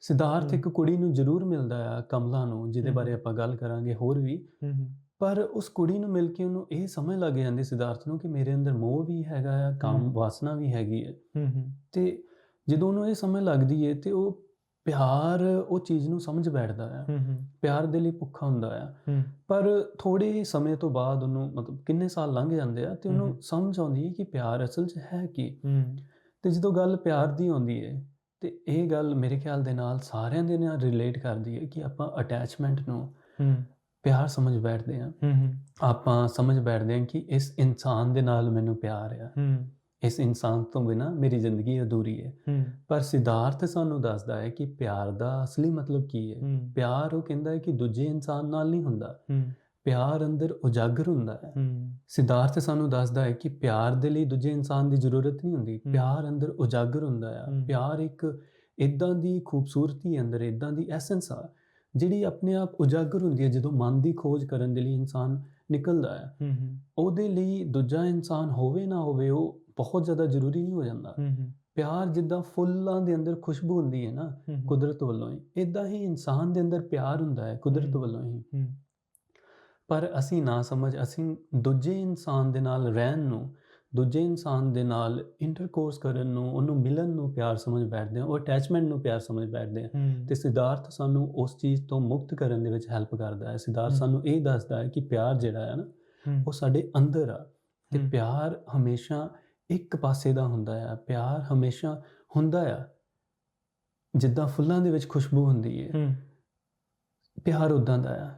ਸਿਧਾਰਥ। ਇੱਕ ਕੁੜੀ ਨੂੰ ਜ਼ਰੂਰ ਮਿਲਦਾ ਆ ਕਮਲਾ ਨੂੰ ਜਿਹਦੇ। ਬਾਰੇ ਆਪਾਂ ਗੱਲ ਕਰਾਂਗੇ ਹੋਰ ਵੀ। ਪਰ ਉਸ ਕੁੜੀ ਨੂੰ ਮਿਲ ਕੇ ਉਹਨੂੰ ਇਹ ਸਮਝ ਲੱਗ ਜਾਂਦੀ ਸਿਧਾਰਥ ਨੂੰ ਕਿ ਮੇਰੇ ਅੰਦਰ ਮੋਹ ਵੀ ਹੈਗਾ ਆ ਕਾਮ। ਵਾਸਨਾ ਵੀ ਹੈਗੀ ਹੈ ਤੇ ਜਦੋਂ ਉਹਨੂੰ ਇਹ ਸਮਝ ਲੱਗਦੀ ਹੈ ਤੇ ਉਹ ਪਿਆਰ ਉਹ ਚੀਜ਼ ਨੂੰ ਸਮਝ ਬੈਠਦਾ ਆ। ਪਿਆਰ ਦੇ ਲਈ ਭੁੱਖਾ ਹੁੰਦਾ ਆ। ਪਰ ਥੋੜੇ ਸਮੇਂ ਤੋਂ ਬਾਅਦ ਉਹਨੂੰ ਮਤਲਬ ਕਿੰਨੇ ਸਾਲ ਲੰਘ ਜਾਂਦੇ ਆ ਤੇ ਉਹਨੂੰ। ਸਮਝ ਆਉਂਦੀ ਹੈ ਕਿ ਪਿਆਰ ਅਸਲ 'ਚ ਹੈ ਕੀ। ਤੇ ਜਦੋਂ ਗੱਲ ਪਿਆਰ ਦੀ ਆਉਂਦੀ ਹੈ ਤੇ ਇਹ ਗੱਲ ਮੇਰੇ ਖਿਆਲ ਦੇ ਨਾਲ ਸਾਰਿਆਂ ਦੇ ਨਾਲ ਰਿਲੇਟ ਕਰਦੀ ਹੈ ਕਿ ਆਪਾਂ ਅਟੈਚਮੈਂਟ ਨੂੰ ਪਿਆਰ ਸਮਝ ਬੈਠਦੇ ਹਾਂ। ਹੂੰ ਹੂੰ। ਆਪਾਂ ਸਮਝ ਬੈਠਦੇ ਹਾਂ ਕਿ ਇਸ ਇਨਸਾਨ ਦੇ ਨਾਲ ਮੈਨੂੰ ਪਿਆਰ ਆ। ਹੂੰ। ਇਸ ਇਨਸਾਨ ਤੋਂ ਬਿਨਾ ਮੇਰੀ ਜ਼ਿੰਦਗੀ ਅਧੂਰੀ ਹੈ। ਹੂੰ। ਪਰ ਸਿਧਾਰਥ ਸਾਨੂੰ ਦੱਸਦਾ ਹੈ ਕਿ ਪਿਆਰ ਦਾ ਅਸਲੀ ਮਤਲਬ ਕੀ ਹੈ। ਹੂੰ। ਪਿਆਰ ਉਹ ਕਹਿੰਦਾ ਹੈ ਕਿ ਦੂਜੇ ਇਨਸਾਨ ਨਾਲ ਨਹੀਂ ਹੁੰਦਾ। ਹੂੰ। ਪਿਆਰ ਅੰਦਰ ਉਜਾਗਰ ਹੁੰਦਾ ਹੈ। ਹੂੰ। ਸਿਧਾਰਥ ਸਾਨੂੰ ਦੱਸਦਾ ਹੈ ਕਿ ਪਿਆਰ ਦੇ ਲਈ ਦੂਜੇ ਇਨਸਾਨ ਦੀ ਜ਼ਰੂਰਤ ਨਹੀਂ ਹੁੰਦੀ। ਪਿਆਰ ਅੰਦਰ ਉਜਾਗਰ ਹੁੰਦਾ ਆ। ਹਮ। ਪਿਆਰ ਇੱਕ ਇਦਾਂ ਦੀ ਖੂਬਸੂਰਤੀ ਅੰਦਰ ਇਦਾਂ ਦੀ ਐਸੈਂਸ ਆ ਜਿਹੜੀ ਆਪਣੇ ਆਪ ਉਜਾਗਰ ਹੁੰਦੀ ਹੈ ਜਦੋਂ ਮਨ ਦੀ ਖੋਜ ਕਰਨ ਦੇ ਲਈ ਇਨਸਾਨ ਨਿਕਲਦਾ ਹੈ ਉਹਦੇ ਲਈ ਦੂਜਾ ਇਨਸਾਨ ਹੋਵੇ ਨਾ ਹੋਵੇ ਉਹ ਬਹੁਤ ਜ਼ਿਆਦਾ ਜ਼ਰੂਰੀ ਨਹੀਂ ਹੋ ਜਾਂਦਾ। ਪਿਆਰ ਜਿੱਦਾਂ ਫੁੱਲਾਂ ਦੇ ਅੰਦਰ ਖੁਸ਼ਬੂ ਹੁੰਦੀ ਹੈ ਨਾ ਕੁਦਰਤ ਵੱਲੋਂ ਹੀ। ਇਦਾਂ ਹੀ ਇਨਸਾਨ ਦੇ ਅੰਦਰ ਪਿਆਰ ਹੁੰਦਾ ਹੈ ਕੁਦਰਤ। ਵੱਲੋਂ ਹੂੰ। ਪਰ ਅਸੀਂ ਨਾ ਸਮਝ ਅਸੀਂ ਦੂਜੇ ਇਨਸਾਨ ਦੇ ਨਾਲ ਰਹਿਣ ਨੂੰ ਦੂਜੇ ਇਨਸਾਨ ਦੇ ਨਾਲ ਇੰਟਰਕੋਰਸ ਕਰਨ ਨੂੰ ਉਹਨੂੰ ਮਿਲਣ ਨੂੰ ਪਿਆਰ ਸਮਝ ਬੈਠਦੇ ਹਾਂ ਉਹ ਅਟੈਚਮੈਂਟ ਨੂੰ ਪਿਆਰ ਸਮਝ ਬੈਠਦੇ ਹੂੰ। ਤੇ ਸਿਧਾਰਥ ਸਾਨੂੰ ਉਸ ਚੀਜ਼ ਤੋਂ ਮੁਕਤ ਕਰਨ ਦੇ ਵਿੱਚ ਹੈਲਪ ਕਰਦਾ ਹੈ। ਸਿਧਾਰਥ। ਸਾਨੂੰ ਇਹ ਦੱਸਦਾ ਹੈ ਕਿ ਪਿਆਰ ਜਿਹੜਾ ਹੈ ਨਾ ਉਹ ਸਾਡੇ ਅੰਦਰ ਆ। ਤੇ। ਪਿਆਰ ਹਮੇਸ਼ਾ ਇੱਕ ਪਾਸੇ ਦਾ ਹੁੰਦਾ ਆ। ਪਿਆਰ ਹਮੇਸ਼ਾ ਹੁੰਦਾ ਆ। ਜਿੱਦਾਂ ਫੁੱਲਾਂ ਦੇ ਵਿੱਚ ਖੁਸ਼ਬੂ ਹੁੰਦੀ ਹੂੰ। ਪਿਆਰ ਉਦਾਂ ਦਾ ਆ।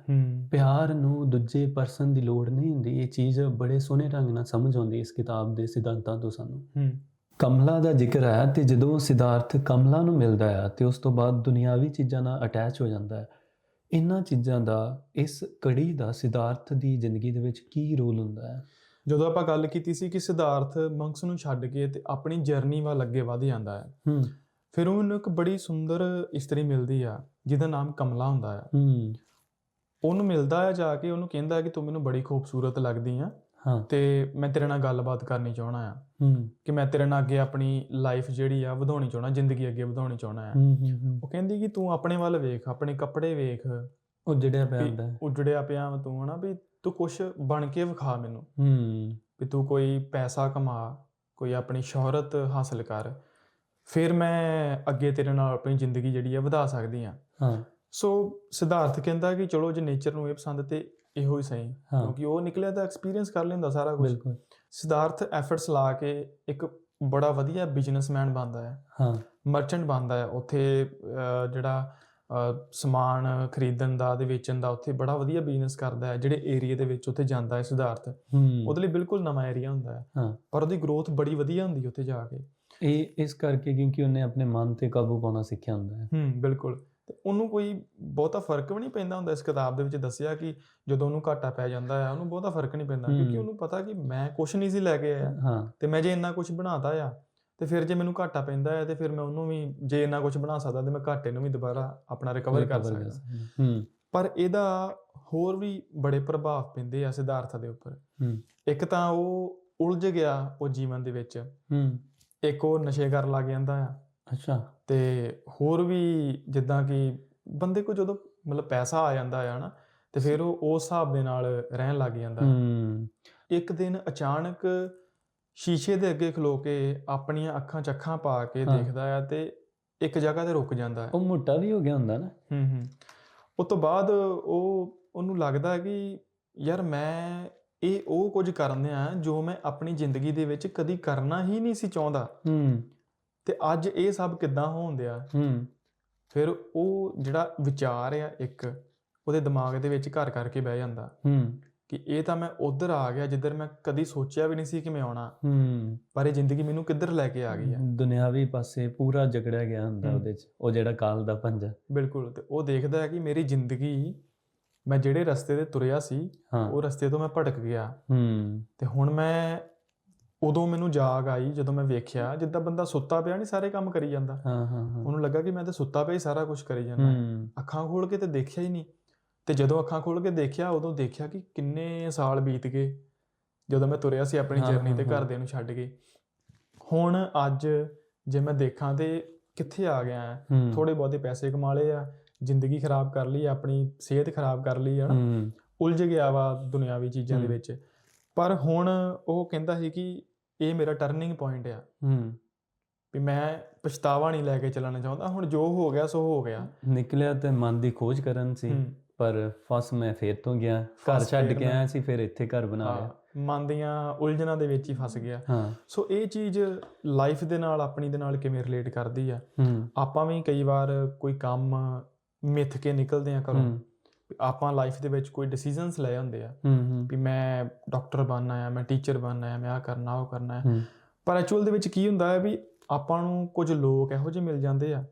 ਪਿਆਰ ਨੂੰ ਦੂਜੇ ਪਰਸਨ ਦੀ ਲੋੜ ਨਹੀਂ ਹੁੰਦੀ। ਇਹ ਚੀਜ਼ ਬੜੇ ਸੋਹਣੇ ਢੰਗ ਨਾਲ ਸਮਝ ਆਉਂਦੀ ਇਸ ਕਿਤਾਬ ਦੇ ਸਿਧਾਂਤਾਂ ਤੋਂ ਸਾਨੂੰ। ਕਮਲਾ ਦਾ ਜ਼ਿਕਰ ਆਇਆ ਤੇ ਜਦੋਂ ਸਿਧਾਰਥ ਕਮਲਾ ਨੂੰ ਮਿਲਦਾ ਹੈ ਤੇ ਉਸ ਤੋਂ ਬਾਅਦ ਦੁਨਿਆਵੀ ਚੀਜ਼ਾਂ ਨਾਲ ਅਟੈਚ ਹੋ ਜਾਂਦਾ ਹੈ। ਇਹਨਾਂ ਚੀਜ਼ਾਂ ਦਾ ਇਸ ਕੜੀ ਦਾ ਸਿਧਾਰਥ ਦੀ ਜ਼ਿੰਦਗੀ ਦੇ ਵਿੱਚ ਕੀ ਰੋਲ ਹੁੰਦਾ ਹੈ? ਜਦੋਂ ਆਪਾਂ ਗੱਲ ਕੀਤੀ ਸੀ ਕਿ ਸਿਧਾਰਥ ਮੰਕਸ ਨੂੰ ਛੱਡ ਕੇ ਤੇ ਆਪਣੀ ਜਰਨੀ ਵੱਲ ਅੱਗੇ ਵਧ ਜਾਂਦਾ ਹੈ ਹੂੰ। ਫਿਰ ਉਹਨੂੰ ਇੱਕ ਬੜੀ ਸੁੰਦਰ ਇਸਤਰੀ ਮਿਲਦੀ ਆ। ਜਿਹਦਾ ਨਾਮ ਕਮਲਾ ਹੁੰਦਾ ਆ। ਹੂੰ। ਉਹਨੂੰ ਮਿਲਦਾ ਆ ਜਾ ਕੇ ਉਹਨੂੰ ਕਹਿੰਦਾ ਕਿ ਤੂੰ ਮੈਨੂੰ ਬੜੀ ਖੂਬਸੂਰਤ ਲੱਗਦੀ ਆ ਹਾਂ। ਤੇ ਮੈਂ ਤੇਰੇ ਨਾਲ ਗੱਲਬਾਤ ਕਰਨੀ ਚਾਹਣਾ ਆ। ਹੂੰ। ਕਿ ਮੈਂ ਤੇਰੇ ਨਾਲ ਅੱਗੇ ਆਪਣੀ ਲਾਈਫ ਜਿਹੜੀ ਆ ਵਧਾਉਣੀ ਚਾਹਣਾ ਜ਼ਿੰਦਗੀ ਅੱਗੇ ਵਧਾਉਣੀ ਚਾਹਣਾ ਆ। ਉਹ ਕਹਿੰਦੀ ਕਿ ਤੂੰ ਆਪਣੇ ਵੱਲ ਵੇਖ ਆਪਣੇ ਕੱਪੜੇ ਵੇਖ। ਉਹ ਜਿਹੜਾ ਪਿਆ ਹੁੰਦਾ। ਉਜੜਿਆ ਪਿਆ ਤੂੰ ਹਨਾ ਵੀ ਤੂੰ ਕੁਛ ਬਣ ਕੇ ਵਿਖਾ ਮੈਨੂੰ। ਹੂੰ। ਵੀ ਤੂੰ ਕੋਈ ਪੈਸਾ ਕਮਾ ਕੋਈ ਆਪਣੀ ਸ਼ੋਹਰਤ ਹਾਸਲ ਕਰ। ਫਿਰ ਮੈਂ ਅੱਗੇ ਤੇਰੇ ਨਾਲ ਆਪਣੀ ਜ਼ਿੰਦਗੀ ਜਿਹੜੀ ਆ ਵਧਾ ਸਕਦੀ ਆ ਹਾਂ। ਸੋ ਸਿਧਾਰਥ ਕਹਿੰਦਾ ਕਿ ਚਲੋ ਜੇ ਨੇਚਰ ਨੂੰ ਇਹ ਪਸੰਦ ਤੇ ਇਹੋ ਹੀ ਸਹੀ ਹਾਂ। ਕਿਉਂਕਿ ਉਹ ਨਿਕਲਿਆ ਤਾਂ ਐਕਸਪੀਰੀਅੰਸ ਕਰ ਲੈਂਦਾ ਸਾਰਾ ਕੁਝ ਬਿਲਕੁਲ। ਸਿਧਾਰਥ ਐਫਰਟਸ ਲਾ ਕੇ ਇੱਕ ਬੜਾ ਵਧੀਆ ਬਿਜ਼ਨਸਮੈਨ ਬਣਦਾ ਹੈ। ਹਾਂ। ਮਰਚੈਂਟ ਬਣਦਾ ਹੈ। ਉੱਥੇ ਜਿਹੜਾ ਸਮਾਨ ਖਰੀਦਣ ਦਾ ਤੇ ਵੇਚਣ ਦਾ ਉੱਥੇ ਬੜਾ ਵਧੀਆ ਬਿਜ਼ਨਸ ਕਰਦਾ ਹੈ ਜਿਹੜੇ ਏਰੀਆ ਦੇ ਵਿੱਚ ਉੱਥੇ ਜਾਂਦਾ ਹੈ ਸਿਧਾਰਥ। ਉਹਦੇ ਲਈ ਬਿਲਕੁਲ ਨਵਾਂ ਏਰੀਆ ਹੁੰਦਾ ਹੈ। ਪਰ ਉਹਦੀ ਗਰੋਥ ਬੜੀ ਵਧੀਆ ਹੁੰਦੀ ਉੱਥੇ ਜਾ ਕੇ। ਇਹ ਇਸ ਕਰਕੇ ਕਿਉਂਕਿ ਉਹਨੇ ਆਪਣੇ ਮਨ ਤੇ ਕਾਬੂ ਪਾਉਣਾ ਸਿੱਖਿਆ ਹੁੰਦਾ ਹੈ। ਹੂੰ ਬਿਲਕੁਲ। ਤੇ ਉਹਨੂੰ ਕੋਈ ਬਹੁਤਾ ਫ਼ਰਕ ਵੀ ਨਹੀਂ ਪੈਂਦਾ ਹੁੰਦਾ ਇਸ ਕਿਤਾਬ ਦੇ ਵਿੱਚ ਦੱਸਿਆ ਕਿ ਜਦੋਂ ਉਹਨੂੰ ਘਾਟਾ ਪੈ ਜਾਂਦਾ ਹੈ ਉਹਨੂੰ ਬਹੁਤਾ ਫ਼ਰਕ ਨਹੀਂ ਪੈਂਦਾ। ਕਿਉਂਕਿ। ਉਹਨੂੰ ਪਤਾ ਕਿ ਮੈਂ ਕੁਝ ਨਹੀਂ ਸੀ ਲੈ ਕੇ ਆਇਆ। ਹਾਂ। ਤੇ ਮੈਂ ਜੇ ਇੰਨਾ ਕੁਝ ਬਣਾਤਾ ਆ ਤੇ ਫਿਰ ਜੇ ਮੈਨੂੰ ਘਾਟਾ ਪੈਂਦਾ ਹੈ ਤੇ ਫਿਰ ਮੈਂ ਉਹਨੂੰ ਵੀ ਜੇ ਇੰਨਾ ਕੁਝ ਬਣਾ ਸਕਦਾ ਤੇ ਮੈਂ ਘਾਟੇ ਨੂੰ ਵੀ ਦੁਬਾਰਾ ਆਪਣਾ ਰਿਕਵਰ ਕਰ ਸਕਦਾ। ਹੂੰ। ਪਰ ਇਹਦਾ ਹੋਰ ਵੀ ਬੜੇ ਪ੍ਰਭਾਵ ਪੈਂਦੇ ਆ ਸਿਧਾਰਥ ਦੇ ਉੱਪਰ। ਹੂੰ। ਇੱਕ ਤਾਂ ਉਹ ਉਲਝ ਗਿਆ ਉਹ ਜੀਵਨ ਦੇ ਵਿੱਚ। ਹੂੰ। ਇੱਕ ਉਹ ਨਸ਼ੇ ਕਰਨ ਲੱਗ ਜਾਂਦਾ ਆ। ਅੱਛਾ। ਤੇ ਹੋਰ ਵੀ ਜਿੱਦਾਂ ਕਿ ਬੰਦੇ ਕੋ ਜਦੋਂ ਮਤਲਬ ਪੈਸਾ ਆ ਜਾਂਦਾ ਆ ਨਾ ਤੇ ਫਿਰ ਉਹ ਉਸ ਹਿਸਾਬ ਦੇ ਨਾਲ ਰਹਿਣ ਲੱਗ ਜਾਂਦਾ। ਹੂੰ। ਇੱਕ ਦਿਨ ਅਚਾਨਕ ਸ਼ੀਸ਼ੇ ਦੇ ਅੱਗੇ ਖਲੋ ਕੇ ਆਪਣੀਆਂ ਅੱਖਾਂ 'ਚ ਅੱਖਾਂ ਪਾ ਕੇ। ਦੇਖਦਾ ਆ ਤੇ ਇੱਕ ਜਗ੍ਹਾ ਤੇ ਰੁਕ ਜਾਂਦਾ ਹੈ ਉਹ ਮੋਟਾ ਵੀ ਹੋ ਗਿਆ ਹੁੰਦਾ ਨਾ। ਹੂੰ ਹੂੰ। ਉਸ ਤੋਂ ਬਾਅਦ ਉਹ ਉਹਨੂੰ ਲੱਗਦਾ ਕਿ ਯਾਰ ਮੈਂ ਇਹ ਉਹ ਕੁਝ ਕਰਨ ਆ ਜੋ ਮੈਂ ਆਪਣੀ ਜ਼ਿੰਦਗੀ ਦੇ ਵਿੱਚ ਕਦੀ ਕਰਨਾ ਹੀ ਨਹੀਂ ਸੀ ਚਾਹੁੰਦਾ। ਹੂੰ। ਤੇ ਅੱਜ ਇਹ ਸਭ ਕਿੱਦਾਂ ਹੋਣ ਦਿਆ? ਹੂੰ। ਫਿਰ ਉਹ ਜਿਹੜਾ ਵਿਚਾਰ ਆ ਇੱਕ ਉਹਦੇ ਦਿਮਾਗ ਦੇ ਵਿੱਚ ਘਰ ਕਰਕੇ ਬਹਿ ਜਾਂਦਾ। ਹੂੰ। ਕਿ ਇਹ ਤਾਂ ਮੈਂ ਉਧਰ ਆ ਗਿਆ ਜਿੱਧਰ ਮੈਂ ਕਦੀ ਸੋਚਿਆ ਵੀ ਨਹੀਂ ਸੀ ਕਿ ਮੈਂ ਆਉਣਾ। ਹੂੰ। ਪਰ ਇਹ ਜ਼ਿੰਦਗੀ ਮੈਨੂੰ ਕਿੱਧਰ ਲੈ ਕੇ ਆ ਗਈ ਹੈ? ਦੁਨਿਆਵੀ ਪਾਸੇ ਪੂਰਾ ਜਕੜਿਆ ਗਿਆ ਹੁੰਦਾ। ਉਹਦੇ ਚ ਉਹ ਜਿਹੜਾ ਕਾਲ ਦਾ ਪੰਜਾ। ਬਿਲਕੁਲ ਤੇ ਉਹ ਦੇਖਦਾ ਹੈ ਕਿ ਮੇਰੀ ਜ਼ਿੰਦਗੀ ਮੈਂ ਜਿਹੜੇ ਰਸਤੇ ਤੇ ਤੁਰਿਆ ਸੀ ਉਹ ਰਸਤੇ ਤੋਂ ਮੈਂ ਭਟਕ ਗਿਆ। ਹੂੰ। ਤੇ ਹੁਣ ਮੈਂ ਉਦੋਂ ਮੈਨੂੰ ਜਾਗ ਆਈ ਜਦੋਂ ਮੈਂ ਵੇਖਿਆ ਜਿੱਦਾਂ ਬੰਦਾ ਸੁੱਤਾ ਪਿਆ ਨਹੀਂ ਸਾਰੇ ਕੰਮ ਕਰੀ ਜਾਂਦਾ। ਹਾਂ ਹਾਂ ਉਹਨੂੰ ਲੱਗਾ ਕਿ ਮੈਂ ਤਾਂ ਸੁੱਤਾ ਪਿਆ ਹੀ ਸਾਰਾ ਕੁਝ ਕਰੀ ਜਾਂਦਾ। ਅੱਖਾਂ ਖੋਲ ਕੇ ਤੇ ਦੇਖਿਆ ਹੀ ਨਹੀਂ। ਤੇ ਜਦੋਂ ਅੱਖਾਂ ਖੋਲ ਕੇ ਦੇਖਿਆ ਉਦੋਂ ਦੇਖਿਆ ਕਿ ਕਿੰਨੇ ਸਾਲ ਬੀਤ ਗਏ। ਜਦੋਂ ਮੈਂ ਤੁਰਿਆ ਸੀ ਆਪਣੀ ਜਰਨੀ ਤੇ। ਘਰਦਿਆਂ ਨੂੰ ਛੱਡ ਕੇ। ਹੁਣ ਅੱਜ ਜੇ ਮੈਂ ਦੇਖਾਂ ਤੇ ਕਿੱਥੇ ਆ ਗਿਆ ਥੋੜੇ ਬਹੁਤੇ ਪੈਸੇ ਕਮਾ ਲਏ ਆ ਜ਼ਿੰਦਗੀ ਖਰਾਬ ਕਰ ਲਈ ਆਪਣੀ ਸਿਹਤ ਖਰਾਬ ਕਰ ਲਈ ਹਨਾ? ਉਲਝ ਗਿਆ ਵਾ ਦੁਨਿਆਵੀ ਚੀਜ਼ਾਂ ਦੇ। ਵਿੱਚ। ਪਰ ਹੁਣ ਉਹ ਕਹਿੰਦਾ ਸੀ ਕਿ ਇਹ ਮੇਰਾ ਟਰਨਿੰਗ ਪੁਆਇੰਟ ਆ। ਹੂੰ। ਵੀ ਮੈਂ ਪਛਤਾਵਾ ਨਹੀਂ ਲੈ ਕੇ ਚੱਲਣਾ ਚਾਹੁੰਦਾ। ਹੁਣ ਜੋ ਹੋ ਗਿਆ ਸੋ ਹੋ ਗਿਆ। ਨਿਕਲਿਆ ਤੇ ਮਨ ਦੀ ਖੋਜ ਕਰਨ ਸੀ। ਪਰ ਫਸ ਮੈਂ ਫੇਰ ਤੋਂ ਗਿਆ ਘਰ ਛੱਡ ਕੇ ਆਇਆ ਸੀ ਫਿਰ ਇੱਥੇ ਘਰ ਬਣਾ ਲਿਆ। ਮਨ ਦੀਆਂ ਉਲਝਣਾਂ ਦੇ ਵਿੱਚ ਹੀ ਫਸ ਗਿਆ। ਸੋ ਇਹ ਚੀਜ਼ ਲਾਈਫ ਦੇ ਨਾਲ ਆਪਣੀ ਦੇ ਨਾਲ ਕਿਵੇਂ ਰਿਲੇਟ ਕਰਦੀ ਆ? ਆਪਾਂ ਵੀ ਕਈ ਵਾਰ ਕੋਈ ਕੰਮ ਮਿੱਥ ਕੇ ਨਿਕਲਦੇ ਆ ਵੀ ਆਪਾਂ ਲਾਈਫ ਦੇ ਵਿੱਚ ਕੋਈ ਡਿਸੀਜਨਸ ਲਏ ਹੁੰਦੇ ਆ। ਵੀ ਮੈਂ ਡਾਕਟਰ ਬਣਨਾ ਆ ਮੈਂ ਟੀਚਰ ਬਣਨਾ ਆ ਮੈਂ ਆ ਕਰਨਾ ਉਹ ਕਰਨਾ ਹੈ। ਪਰ ਐਕਚੁਅਲ ਦੇ ਵਿੱਚ ਕੀ ਹੁੰਦਾ ਹੈ ਵੀ ਆਪਾਂ ਨੂੰ ਕੁਝ ਲੋਕ ਇਹੋ ਜਿਹੇ ਮਿਲ ਜਾਂਦੇ ਆ।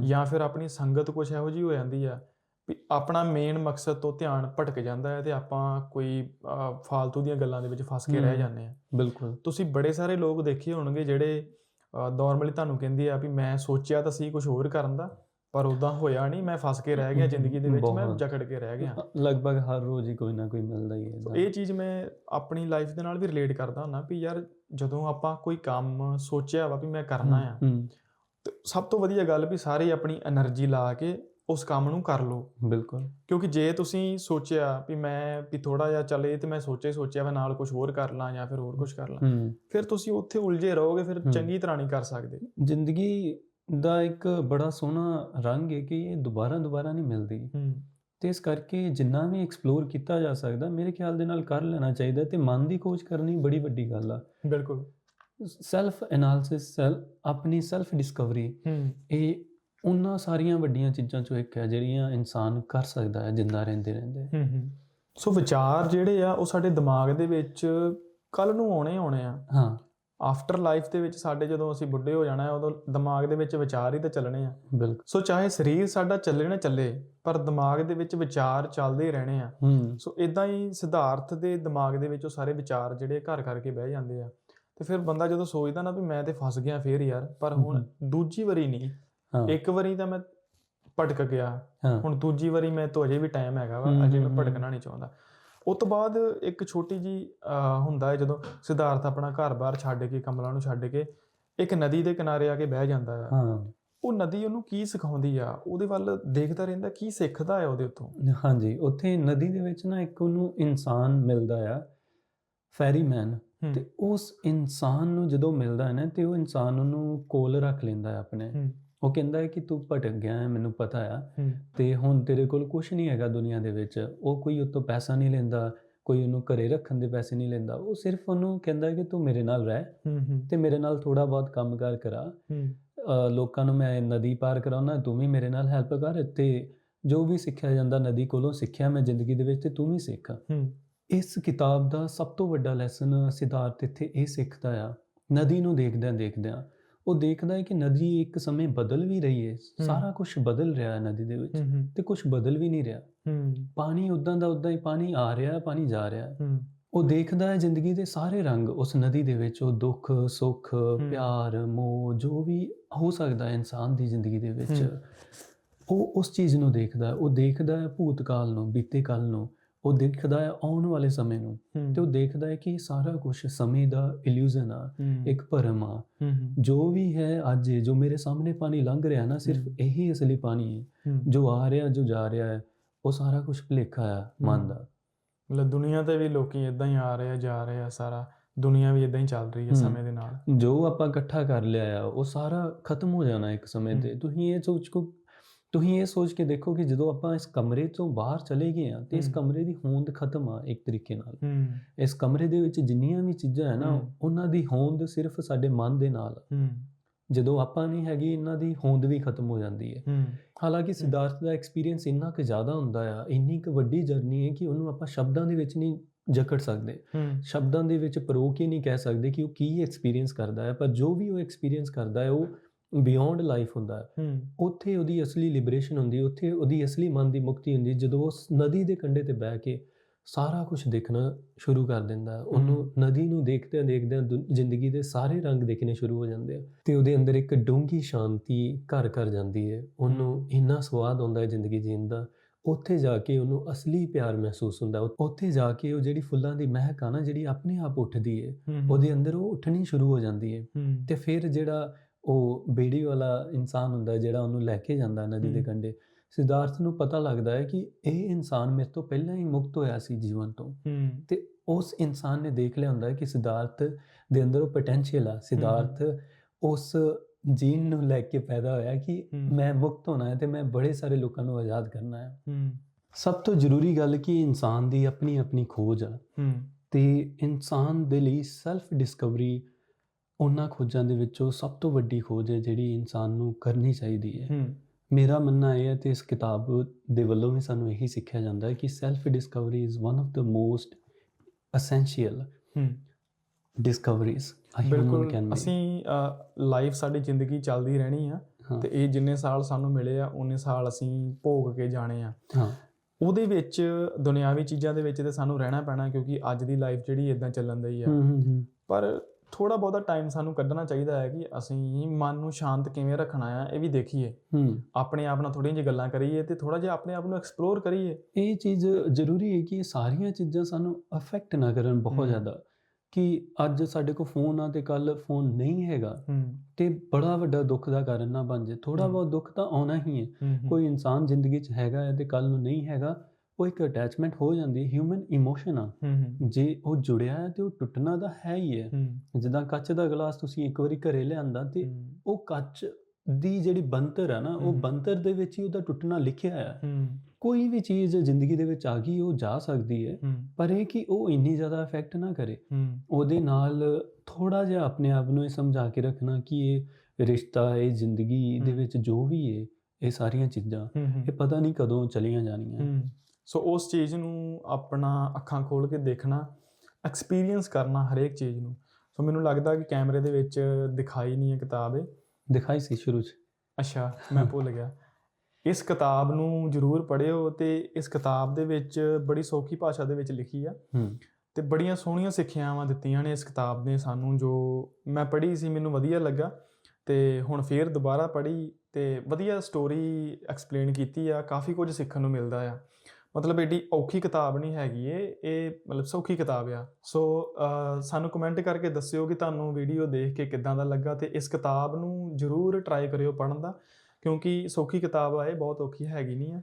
ਜਾਂ ਫਿਰ ਆਪਣੀ ਸੰਗਤ ਕੁਝ ਇਹੋ ਜਿਹੀ ਹੋ ਜਾਂਦੀ ਆ। ਵੀ ਆਪਣਾ ਮੇਨ ਮਕਸਦ ਤੋਂ ਧਿਆਨ ਭਟਕ ਜਾਂਦਾ ਹੈ ਤੇ ਆਪਾਂ ਕੋਈ ਫਾਲਤੂ ਦੀਆਂ ਗੱਲਾਂ ਦੇ ਵਿੱਚ ਫਸ ਕੇ ਰਹਿ ਜਾਂਦੇ ਆ ਬਿਲਕੁਲ। ਤੁਸੀਂ ਬੜੇ ਸਾਰੇ ਲੋਕ ਦੇਖੇ ਹੋਣਗੇ ਜਿਹੜੇ ਨਾਰਮਲੀ ਤੁਹਾਨੂੰ ਕਹਿੰਦੇ ਆ ਵੀ ਮੈਂ ਸੋਚਿਆ ਤਾਂ ਸੀ ਕੁਝ ਹੋਰ ਕਰਨ ਦਾ ਪਰ ਉਦਾਂ ਹੋਇਆ ਨਹੀਂ ਮੈਂ ਫਸ ਕੇ ਰਹਿ ਗਿਆ ਜ਼ਿੰਦਗੀ ਦੇ ਵਿੱਚ ਮੈਂ ਜਕੜ ਕੇ ਰਹਿ ਗਿਆ। ਲਗਭਗ ਹਰ ਰੋਜ਼ ਹੀ ਕੋਈ ਨਾ ਕੋਈ ਮਿਲਦਾ ਹੀ ਹੈ ਇਹ ਚੀਜ਼ ਮੈਂ ਆਪਣੀ ਲਾਈਫ ਦੇ ਨਾਲ ਵੀ ਰਿਲੇਟ ਕਰਦਾ ਹੁੰਦਾ ਵੀ ਯਾਰ ਜਦੋਂ ਆਪਾਂ ਕੋਈ ਕੰਮ ਸੋਚਿਆ ਵਾ ਵੀ ਮੈਂ ਕਰਨਾ ਆ ਸਭ ਤੋਂ ਵਧੀਆ ਗੱਲ ਵੀ ਸਾਰੇ ਆਪਣੀ એનર્ਜੀ ਲਾ ਕੇ ਉਸ ਕੰਮ ਨੂੰ ਕਰ ਲਓ। ਬਿਲਕੁਲ। ਕਿਉਂਕਿ ਜੇ ਤੁਸੀਂ ਸੋਚਿਆ ਵੀ ਮੈਂ ਵੀ ਥੋੜਾ ਜਿਹਾ ਚੱਲੇ ਤੇ ਮੈਂ ਸੋਚਿਆ ਹੀ ਸੋਚਿਆ ਵਾ ਨਾਲ ਕੁਝ ਹੋਰ ਕਰ ਲਾਂ ਜਾਂ ਫਿਰ ਹੋਰ ਕੁਝ ਕਰ ਲਾਂ ਫਿਰ ਤੁਸੀਂ ਉੱਥੇ ਉਲਝੇ ਰਹੋਗੇ ਫਿਰ। ਚੰਗੀ ਤਰ੍ਹਾਂ ਨਹੀਂ ਕਰ ਸਕਦੇ। ਜ਼ਿੰਦਗੀ ਦਾ ਇੱਕ ਬੜਾ ਸੋਹਣਾ ਰੰਗ ਹੈ ਕਿ ਇਹ ਦੁਬਾਰਾ ਦੁਬਾਰਾ ਨਹੀਂ ਮਿਲਦੀ। ਤੇ ਇਸ ਕਰਕੇ ਜਿੰਨਾ ਵੀ ਐਕਸਪਲੋਰ ਕੀਤਾ ਜਾ ਸਕਦਾ ਮੇਰੇ ਖਿਆਲ ਦੇ ਨਾਲ ਕਰ ਲੈਣਾ ਚਾਹੀਦਾ ਤੇ ਮਨ ਦੀ ਖੋਜ ਕਰਨੀ ਬੜੀ ਵੱਡੀ ਗੱਲ ਆ। ਬਿਲਕੁਲ। ਸੈਲਫ ਐਨਾਲਿਸਿਸ ਸੈਲ ਆਪਣੀ ਸੈਲਫ ਡਿਸਕਵਰੀ ਇਹ ਉਹਨਾਂ ਸਾਰੀਆਂ ਵੱਡੀਆਂ ਚੀਜ਼ਾਂ ਚੋਂ ਇੱਕ ਹੈ ਜਿਹੜੀਆਂ ਇਨਸਾਨ ਕਰ ਸਕਦਾ ਹੈ ਜਿੰਦਾ ਰਹਿੰਦੇ ਰਹਿੰਦੇ ਹੂੰ। ਹੂੰ ਸੋ ਵਿਚਾਰ ਜਿਹੜੇ ਆ ਉਹ ਸਾਡੇ ਦਿਮਾਗ ਦੇ ਵਿੱਚ ਕੱਲ ਨੂੰ ਆਉਣੇ ਆਉਣੇ ਆ। ਹਾਂ। ਆਫਟਰ ਲਾਈਫ ਦੇ ਵਿੱਚ ਸਾਡੇ ਜਦੋਂ ਅਸੀਂ ਬੁੱਢੇ ਹੋ ਜਾਣਾ ਹੈ ਉਦੋਂ ਦਿਮਾਗ ਦੇ ਵਿੱਚ ਵਿਚਾਰ ਹੀ ਤਾਂ ਚੱਲਣੇ ਆ। ਬਿਲਕੁਲ। ਸੋ ਚਾਹੇ ਸਰੀਰ ਸਾਡਾ ਚੱਲੇ ਨਾ ਚੱਲੇ ਪਰ ਦਿਮਾਗ ਦੇ ਵਿੱਚ ਵਿਚਾਰ ਚੱਲਦੇ ਹੀ ਰਹਿਣੇ ਆ। ਸੋ ਇਦਾਂ ਹੀ ਸਿਧਾਰਥ ਦੇ ਦਿਮਾਗ ਦੇ ਵਿੱਚ ਉਹ ਸਾਰੇ ਵਿਚਾਰ ਜਿਹੜੇ ਘਰ ਕਰਕੇ ਬਹਿ ਜਾਂਦੇ ਆ। ਤੇ ਫਿਰ ਬੰਦਾ ਜਦੋਂ ਸੋਚਦਾ ਨਾ ਵੀ ਮੈਂ ਤੇ ਫਸ ਗਿਆ ਫੇਰ ਯਾਰ ਪਰ ਹੁਣ ਦੂਜੀ ਵਾਰੀ ਨਹੀਂ। ਇੱਕ ਵਾਰੀ ਤਾਂ ਮੈਂ ਭਟਕ ਗਿਆ। ਹਾਂ। ਹੁਣ ਦੂਜੀ ਵਾਰੀ ਮੈਂ ਤੋਂ ਅਜੇ ਵੀ ਟਾਈਮ ਹੈਗਾ ਵਾ ਹੂੰ, ਅਜੇ ਮੈਂ ਹੂੰ, ਭਟਕਣਾ ਨਹੀਂ ਚਾਹੁੰਦਾ। ਉਸ ਤੋਂ ਬਾਅਦ ਇੱਕ ਛੋਟੀ ਜੀ ਹੁੰਦਾ ਹੈ ਜਦੋਂ ਸਿਧਾਰਥ ਆਪਣਾ ਘਰ-ਬਾਰ ਛੱਡ ਕੇ ਕਮਲਾ ਨੂੰ ਛੱਡ ਕੇ ਇੱਕ ਨਦੀ ਦੇ ਕਿਨਾਰੇ ਆ ਕੇ ਬਹਿ ਜਾਂਦਾ ਆ। ਹਾਂ। ਉਹ ਨਦੀ ਉਹਨੂੰ ਕੀ ਸਿਖਾਉਂਦੀ ਆ? ਉਹਦੇ ਵੱਲ ਦੇਖਦਾ ਰਹਿੰਦਾ ਕੀ ਸਿੱਖਦਾ ਆ ਉਹਦੇ ਉੱਤੋਂ? ਹਾਂਜੀ ਉੱਥੇ ਨਦੀ ਦੇ ਵਿੱਚ ਨਾ ਇੱਕ ਉਹਨੂੰ ਇਨਸਾਨ ਮਿਲਦਾ ਆ ਫੈਰੀਮੈਨ। ਹੂੰ, ਤੇ ਉਸ ਇਨਸਾਨ ਨੂੰ ਜਦੋਂ ਮਿਲਦਾ ਹੈ ਨਾ ਤੇ ਉਹ ਇਨਸਾਨ ਉਹਨੂੰ ਕੋਲ ਰੱਖ ਲੈਂਦਾ ਹੈ ਆਪਣੇ। ਹੂੰ, ਉਹ ਕਹਿੰਦਾ ਹੈ ਕਿ ਤੂੰ ਭਟਕ ਗਿਆ ਹੈ ਮੈਨੂੰ ਪਤਾ ਆ। ਹੂੰ, ਤੇ ਹੁਣ ਤੇਰੇ ਕੋਲ ਕੁਝ ਨਹੀਂ ਹੈਗਾ ਦੁਨੀਆ ਦੇ ਵਿੱਚ। ਉਹ ਕੋਈ ਉਤੋਂ ਪੈਸਾ ਨਹੀਂ ਲੈਂਦਾ ਕੋਈ ਉਹਨੂੰ ਘਰੇ ਰੱਖਣ ਦੇ ਪੈਸੇ ਨਹੀਂ ਲੈਂਦਾ। ਉਹ ਸਿਰਫ ਉਹਨੂੰ ਕਹਿੰਦਾ ਕਿ ਤੂੰ ਮੇਰੇ ਨਾਲ ਰਹਿ ਹੂੰ, ਹੂੰ, ਤੇ ਮੇਰੇ ਨਾਲ ਥੋੜਾ ਬਹੁਤ ਕੰਮਕਾਰ ਕਰਾ। ਹੂੰ, ਲੋਕਾਂ ਨੂੰ ਮੈਂ ਨਦੀ ਪਾਰ ਕਰਾਉਣਾ ਤੂੰ ਵੀ ਮੇਰੇ ਨਾਲ ਹੈਲਪ ਕਰ ਤੇ ਜੋ ਵੀ ਸਿੱਖਿਆ ਜਾਂਦਾ ਨਦੀ ਕੋਲੋਂ ਸਿੱਖਿਆ ਮੈਂ ਜ਼ਿੰਦਗੀ ਦੇ ਵਿੱਚ ਤੇ ਤੂੰ ਵੀ ਸਿੱਖ। ਹੂੰ, ਇਸ ਕਿਤਾਬ ਦਾ ਸਭ ਤੋਂ ਵੱਡਾ ਲੈਸਨ ਸਿਧਾਰਥ ਇੱਥੇ ਇਹ ਸਿੱਖਦਾ ਆ। ਨਦੀ ਨੂੰ ਦੇਖਦਿਆਂ ਦੇਖਦਿਆਂ ਉਹ ਦੇਖਦਾ ਹੈ ਕਿ ਨਦੀ ਇੱਕ ਸਮੇਂ ਬਦਲ ਵੀ ਰਹੀ ਹੈ। ਸਾਰਾ ਕੁਝ ਬਦਲ ਰਿਹਾ ਹੈ ਨਦੀ ਦੇ ਵਿੱਚ ਤੇ ਕੁਝ ਬਦਲ ਵੀ ਨਹੀਂ ਰਿਹਾ। ਪਾਣੀ ਉਦਾਂ ਦਾ ਉਦਾਂ ਹੀ ਪਾਣੀ ਆ ਰਿਹਾ ਹੈ ਪਾਣੀ ਜਾ ਰਿਹਾ ਉਹ ਦੇਖਦਾ ਹੈ ਜ਼ਿੰਦਗੀ ਦੇ ਸਾਰੇ ਰੰਗ ਉਸ ਨਦੀ ਦੇ ਵਿੱਚ ਉਹ ਦੁੱਖ ਸੁੱਖ ਪਿਆਰ ਮੋਹ ਜੋ ਵੀ ਹੋ ਸਕਦਾ ਹੈ ਇਨਸਾਨ ਦੀ ਜ਼ਿੰਦਗੀ ਦੇ ਵਿੱਚ। ਉਹ ਉਸ ਚੀਜ਼ ਨੂੰ ਦੇਖਦਾ ਉਹ ਦੇਖਦਾ ਹੈ ਭੂਤਕਾਲ ਨੂੰ ਬੀਤੇ ਕੱਲ ਨੂੰ। ਉਹ ਦੇਖਦਾ ਹੈ ਆਉਣ ਵਾਲੇ ਸਮੇਂ ਨੂੰ ਤੇ ਉਹ ਦੇਖਦਾ ਹੈ ਕਿ ਸਾਰਾ ਕੁਝ ਸਮੇਂ ਦਾ ਇਲੂਜ਼ਨ ਆ ਇੱਕ ਭਰਮ ਆ ਜੋ ਵੀ ਹੈ ਅੱਜ ਜੋ ਮੇਰੇ ਸਾਹਮਣੇ ਪਾਣੀ ਲੰਘ ਰਿਹਾ ਨਾ ਸਿਰਫ। ਇਹੀ ਅਸਲੀ ਪਾਣੀ ਹੈ। ਜੋ ਆ ਰਿਹਾ ਜੋ ਜਾ ਰਿਹਾ ਹੈ ਉਹ ਸਾਰਾ ਕੁਝ ਭੁਲੇਖਾ ਆ ਮਨ। ਦਾ ਮਤਲਬ ਦੁਨੀਆ ਤੇ ਵੀ ਲੋਕੀ ਇਦਾਂ ਹੀ ਆ ਰਹੇ ਆ ਜਾ ਰਹੇ ਆ ਸਾਰਾ ਦੁਨੀਆ ਵੀ ਇਦਾਂ ਹੀ ਚੱਲ ਰਹੀ ਹੈ। ਸਮੇਂ ਦੇ ਨਾਲ ਜੋ ਆਪਾਂ ਇਕੱਠਾ ਕਰ ਲਿਆ ਆ ਉਹ ਸਾਰਾ ਖਤਮ ਹੋ ਜਾਣਾ ਇੱਕ ਸਮੇਂ। ਤੇ ਤੁਸੀਂ ਇਹ ਸੋਚ ਕੋ ਤੁਸੀਂ ਇਹ ਸੋਚ ਕੇ ਦੇਖੋ ਕਿ ਜਦੋਂ ਆਪਾਂ ਇਸ ਕਮਰੇ ਤੋਂ ਬਾਹਰ ਚਲੇ ਗਏ ਆ ਤੇ ਇਸ। ਕਮਰੇ ਦੀ ਹੋਂਦ ਖਤਮ ਆ ਇੱਕ ਤਰੀਕੇ ਨਾਲ। ਇਸ ਕਮਰੇ ਦੇ ਵਿੱਚ ਜਿੰਨੀਆਂ ਵੀ ਚੀਜ਼ਾਂ ਹੈ ਨਾ। ਉਹਨਾਂ ਦੀ ਹੋਂਦ ਸਿਰਫ ਸਾਡੇ ਮਨ ਦੇ ਨਾਲ ਜਦੋਂ ਆਪਾਂ ਨਹੀਂ ਹੈਗੀ ਇਹਨਾਂ ਦੀ ਹੋਂਦ ਵੀ ਖਤਮ ਹੋ ਜਾਂਦੀ ਹੈ। ਹਾਲਾਂਕਿ ਸਿਧਾਰਥ ਦਾ ਐਕਸਪੀਰੀਅੰਸ ਇੰਨਾ ਕੁ ਜ਼ਿਆਦਾ ਹੁੰਦਾ ਆ ਇੰਨੀ ਕੁ ਵੱਡੀ ਜਰਨੀ ਹੈ ਕਿ ਉਹਨੂੰ ਆਪਾਂ ਸ਼ਬਦਾਂ ਦੇ ਵਿੱਚ ਨਹੀਂ ਜਕੜ ਸਕਦੇ। ਸ਼ਬਦਾਂ ਦੇ ਵਿੱਚ ਪਰੋ ਕੇ ਨਹੀਂ ਕਹਿ ਸਕਦੇ ਕਿ ਉਹ ਕੀ ਐਕਸਪੀਰੀਅੰਸ ਕਰਦਾ ਹੈ ਪਰ ਜੋ ਵੀ ਉਹ ਐਕਸਪੀਰੀਅੰਸ ਕਰਦਾ ਹੈ ਉਹ ਬਿਯੋਂਡ ਲਾਈਫ ਹੁੰਦਾ ਉੱਥੇ ਉਹਦੀ ਅਸਲੀ ਲਿਬਰੇਸ਼ਨ ਹੁੰਦੀ ਉੱਥੇ ਉਹਦੀ ਅਸਲੀ ਮਨ ਦੀ ਮੁਕਤੀ ਹੁੰਦੀ ਜਦੋਂ ਉਹ ਉਸ ਨਦੀ ਦੇ ਕੰਢੇ ਤੇ ਬਹਿ ਕੇ ਸਾਰਾ ਕੁਝ ਦੇਖਣਾ ਸ਼ੁਰੂ ਕਰ ਦਿੰਦਾ। ਉਹਨੂੰ ਨਦੀ ਨੂੰ ਦੇਖਦਿਆਂ ਦੇਖਦਿਆਂ ਜ਼ਿੰਦਗੀ ਦੇ ਸਾਰੇ ਰੰਗ ਦੇਖਣੇ ਸ਼ੁਰੂ ਹੋ ਜਾਂਦੇ ਆ ਤੇ ਉਹਦੇ ਅੰਦਰ ਇੱਕ ਡੂੰਘੀ ਸ਼ਾਂਤੀ ਘਰ ਘਰ ਜਾਂਦੀ ਹੈ। ਉਹਨੂੰ ਇੰਨਾ ਸਵਾਦ ਆਉਂਦਾ ਹੈ ਜ਼ਿੰਦਗੀ ਜੀਣ ਦਾ। ਉੱਥੇ ਜਾ ਕੇ ਉਹਨੂੰ ਅਸਲੀ ਪਿਆਰ ਮਹਿਸੂਸ ਹੁੰਦਾ। ਉੱਥੇ ਜਾ ਕੇ ਉਹ ਜਿਹੜੀ ਫੁੱਲਾਂ ਦੀ ਮਹਿਕ ਆ ਨਾ ਜਿਹੜੀ ਆਪਣੇ ਆਪ ਉੱਠਦੀ ਹੈ ਹੂੰ ਉਹਦੇ ਅੰਦਰ ਉਹ ਉੱਠਣੀ ਸ਼ੁਰੂ ਹੋ ਜਾਂਦੀ ਹੂੰ। ਤੇ ਫਿਰ ਜਿਹੜਾ ਉਹ ਬੇੜੀ ਵਾਲਾ ਇਨਸਾਨ ਹੁੰਦਾ ਜਿਹੜਾ ਉਹਨੂੰ ਲੈ ਕੇ ਜਾਂਦਾ ਨਦੀ ਦੇ। ਕੰਢੇ। ਸਿਧਾਰਥ ਨੂੰ ਪਤਾ ਲੱਗਦਾ ਹੈ ਕਿ ਇਹ ਇਨਸਾਨ ਮੇਰੇ ਤੋਂ ਪਹਿਲਾਂ ਹੀ ਮੁਕਤ ਹੋਇਆ ਸੀ ਜੀਵਨ ਤੋਂ। ਤੇ ਉਸ ਇਨਸਾਨ ਨੇ ਦੇਖ ਲਿਆ ਹੁੰਦਾ ਹੈ ਕਿ ਸਿਧਾਰਥ ਦੇ ਅੰਦਰ ਉਹ ਪੋਟੈਂਸ਼ੀਅਲ ਆ। ਸਿਧਾਰਥ ਉਸ ਜੀਨ ਨੂੰ ਲੈ ਕੇ ਪੈਦਾ ਹੋਇਆ ਕਿ। ਮੈਂ ਮੁਕਤ ਹੋਣਾ ਹੈ ਤੇ ਮੈਂ ਬੜੇ ਸਾਰੇ ਲੋਕਾਂ ਨੂੰ ਆਜ਼ਾਦ ਕਰਨਾ ਹੈ। ਸਭ ਤੋਂ ਜ਼ਰੂਰੀ ਗੱਲ ਕਿ ਇਨਸਾਨ ਦੀ ਆਪਣੀ ਆਪਣੀ ਖੋਜ ਆ। ਤੇ ਇਨਸਾਨ ਦੇ ਲਈ ਸੈਲਫ ਡਿਸਕਵਰੀ ਉਹਨਾਂ ਖੋਜਾਂ ਦੇ ਵਿੱਚੋਂ ਸਭ ਤੋਂ ਵੱਡੀ ਖੋਜ ਹੈ ਜਿਹੜੀ ਇਨਸਾਨ ਨੂੰ ਕਰਨੀ ਚਾਹੀਦੀ ਹੈ। ਮੇਰਾ ਮੰਨਣਾ ਇਹ ਹੈ ਤੇ ਇਸ ਕਿਤਾਬ ਦੇ ਵੱਲੋਂ ਵੀ ਸਾਨੂੰ ਇਹੀ ਸਿੱਖਿਆ ਜਾਂਦਾ ਹੈ ਕਿ self discovery is one of the most essential discoveries ਬਿਲਕੁਲ ਅਸੀਂ ਲਾਈਫ ਸਾਡੀ ਜ਼ਿੰਦਗੀ ਚੱਲਦੀ ਰਹਿਣੀ ਆ ਤੇ ਇਹ ਜਿੰਨੇ ਸਾਲ ਸਾਨੂੰ ਮਿਲੇ ਆ ਉਨੇ ਸਾਲ ਅਸੀਂ ਭੋਗ ਕੇ ਜਾਣੇ ਆ। ਹਾਂ। ਉਹਦੇ ਵਿੱਚ ਦੁਨਿਆਵੀ ਚੀਜ਼ਾਂ ਦੇ ਵਿੱਚ ਤੇ ਸਾਨੂੰ ਰਹਿਣਾ ਪੈਣਾ ਕਿਉਂਕਿ ਅੱਜ ਦੀ ਲਾਈਫ ਜਿਹੜੀ ਇਦਾਂ ਚੱਲਣ ਦੀ ਆ। ਪਰ ਥੋੜਾ ਬਹੁਤਾ ਟਾਈਮ ਸਾਨੂੰ ਕੱਢਣਾ ਚਾਹੀਦਾ ਹੈ ਕਿ ਅਸੀਂ ਮਨ ਨੂੰ ਸ਼ਾਂਤ ਕਿਵੇਂ ਰੱਖਣਾ ਆ ਇਹ ਵੀ ਦੇਖੀਏ। ਹੂੰ। ਆਪਣੇ ਆਪ ਨਾਲ ਥੋੜ੍ਹੀਆਂ ਜਿਹੀ ਗੱਲਾਂ ਕਰੀਏ ਤੇ ਥੋੜਾ ਜਿਹਾ ਆਪਣੇ ਆਪ ਨੂੰ ਐਕਸਪਲੋਰ ਕਰੀਏ। ਇਹ ਚੀਜ਼ ਜ਼ਰੂਰੀ ਹੈ ਕਿ ਸਾਰੀਆਂ ਚੀਜ਼ਾਂ ਸਾਨੂੰ ਅਫੈਕਟ ਨਾ ਕਰਨ ਬਹੁਤ। ਜ਼ਿਆਦਾ। ਕਿ ਅੱਜ ਸਾਡੇ ਕੋਲ ਫੋਨ ਆ ਤੇ ਕੱਲ ਫੋਨ ਨਹੀਂ ਹੈਗਾ ਤੇ ਬੜਾ ਵੱਡਾ ਦੁੱਖ ਦਾ ਕਾਰਨ ਨਾ ਬਣ ਜੇ ਥੋੜਾ। ਬਹੁਤ ਦੁੱਖ ਤਾਂ ਆਉਣਾ ਹੀ ਹੈ। ਹੂੰ ਕੋਈ ਇਨਸਾਨ ਜ਼ਿੰਦਗੀ 'ਚ ਹੈਗਾ ਹੈ ਤੇ ਕੱਲ ਨੂੰ ਨਹੀਂ ਹੈਗਾ ਉਹ ਇੱਕ ਅਟੈਚਮੈਂਟ ਹੋ ਜਾਂਦੀ ਹਿਊਮਨ ਇਮੋਸ਼ਨ ਆ ਜੇ ਉਹ ਜੁੜਿਆ ਹੈ ਤੇ ਉਹ ਟੁੱਟਣਾ ਤਾਂ ਹੈ ਹੀ ਹੈ। ਜਿੱਦਾਂ ਕੱਚ ਦਾ ਗਲਾਸ ਤੁਸੀਂ ਇੱਕ ਵਾਰੀ ਘਰੇ ਲਿਆਂਦਾ ਤੇ ਉਹ ਕੱਚ ਦੀ ਜਿਹੜੀ ਬੰਤਰ ਹੈ ਨਾ ਉਹ। ਬੰਤਰ ਦੇ ਵਿੱਚ ਹੀ ਉਹਦਾ ਟੁੱਟਣਾ ਲਿਖਿਆ ਹੂੰ। ਕੋਈ ਵੀ ਚੀਜ਼ ਜ਼ਿੰਦਗੀ ਦੇ ਵਿੱਚ ਆ ਗਈ ਉਹ ਜਾ ਸਕਦੀ ਹੈ। ਪਰ ਇਹ ਕਿ ਉਹ ਇੰਨੀ ਜ਼ਿਆਦਾ ਇਫੈਕਟ ਨਾ ਕਰੇ। ਉਹਦੇ ਨਾਲ ਥੋੜਾ ਜਿਹਾ ਆਪਣੇ ਆਪ ਨੂੰ ਇਹ ਸਮਝਾ ਕੇ ਰੱਖਣਾ ਕਿ ਇਹ ਰਿਸ਼ਤਾ ਇਹ ਜ਼ਿੰਦਗੀ ਦੇ। ਵਿੱਚ ਜੋ ਵੀ ਹੈ ਇਹ ਸਾਰੀਆਂ ਚੀਜ਼ਾਂ ਇਹ ਪਤਾ ਨਹੀਂ ਕਦੋਂ ਚਲੀਆਂ ਜਾਣੀਆਂ। ਸੋ ਉਸ ਚੀਜ਼ ਨੂੰ ਆਪਣਾ ਅੱਖਾਂ ਖੋਲ ਕੇ ਦੇਖਣਾ ਐਕਸਪੀਰੀਅੰਸ ਕਰਨਾ ਹਰੇਕ ਚੀਜ਼ ਨੂੰ। ਸੋ ਮੈਨੂੰ ਲੱਗਦਾ ਕਿ ਕੈਮਰੇ ਦੇ ਵਿੱਚ ਦਿਖਾਈ ਨਹੀਂ ਹੈ ਕਿਤਾਬ ਇਹ। ਦਿਖਾਈ ਸੀ ਸ਼ੁਰੂ 'ਚ। ਅੱਛਾ ਮੈਂ ਭੁੱਲ ਗਿਆ। ਇਸ ਕਿਤਾਬ ਨੂੰ ਜ਼ਰੂਰ ਪੜ੍ਹਿਓ ਤੇ ਇਸ ਕਿਤਾਬ ਦੇ ਵਿੱਚ ਬੜੀ ਸੌਖੀ ਭਾਸ਼ਾ ਦੇ ਵਿੱਚ ਲਿਖੀ ਆ। ਤੇ ਬੜੀਆਂ ਸੋਹਣੀਆਂ ਸਿੱਖਿਆਵਾਂ ਦਿੱਤੀਆਂ ਨੇ ਇਸ ਕਿਤਾਬ ਨੇ ਸਾਨੂੰ ਜੋ ਮੈਂ ਪੜ੍ਹੀ ਸੀ ਮੈਨੂੰ ਵਧੀਆ ਲੱਗਾ। ਤੇ ਹੁਣ ਫੇਰ ਦੁਬਾਰਾ ਪੜ੍ਹੀ ਤੇ ਵਧੀਆ ਸਟੋਰੀ ਐਕਸਪਲੇਨ ਕੀਤੀ ਆ ਕਾਫੀ ਕੁਝ ਸਿੱਖਣ ਨੂੰ ਮਿਲਦਾ ਆ। ਮਤਲਬ ਏਡੀ ਔਖੀ ਕਿਤਾਬ ਨਹੀਂ ਹੈਗੀ ਇਹ ਇਹ ਮਤਲਬ ਸੌਖੀ ਕਿਤਾਬ ਆ। ਸੋ ਸਾਨੂੰ ਕਮੈਂਟ ਕਰਕੇ ਦੱਸਿਓ ਕਿ ਤੁਹਾਨੂੰ ਵੀਡੀਓ ਦੇਖ ਕੇ ਕਿੱਦਾਂ ਦਾ ਲੱਗਾ ਤੇ ਇਸ ਕਿਤਾਬ ਨੂੰ ਜਰੂਰ ਟਰਾਈ ਕਰਿਓ ਪੜ੍ਹਨ ਦਾ, ਕਿਉਂਕਿ ਸੌਖੀ ਕਿਤਾਬ ਆ, ਇਹ ਬਹੁਤ ਔਖੀ ਹੈਗੀ ਨਹੀਂ ਆ।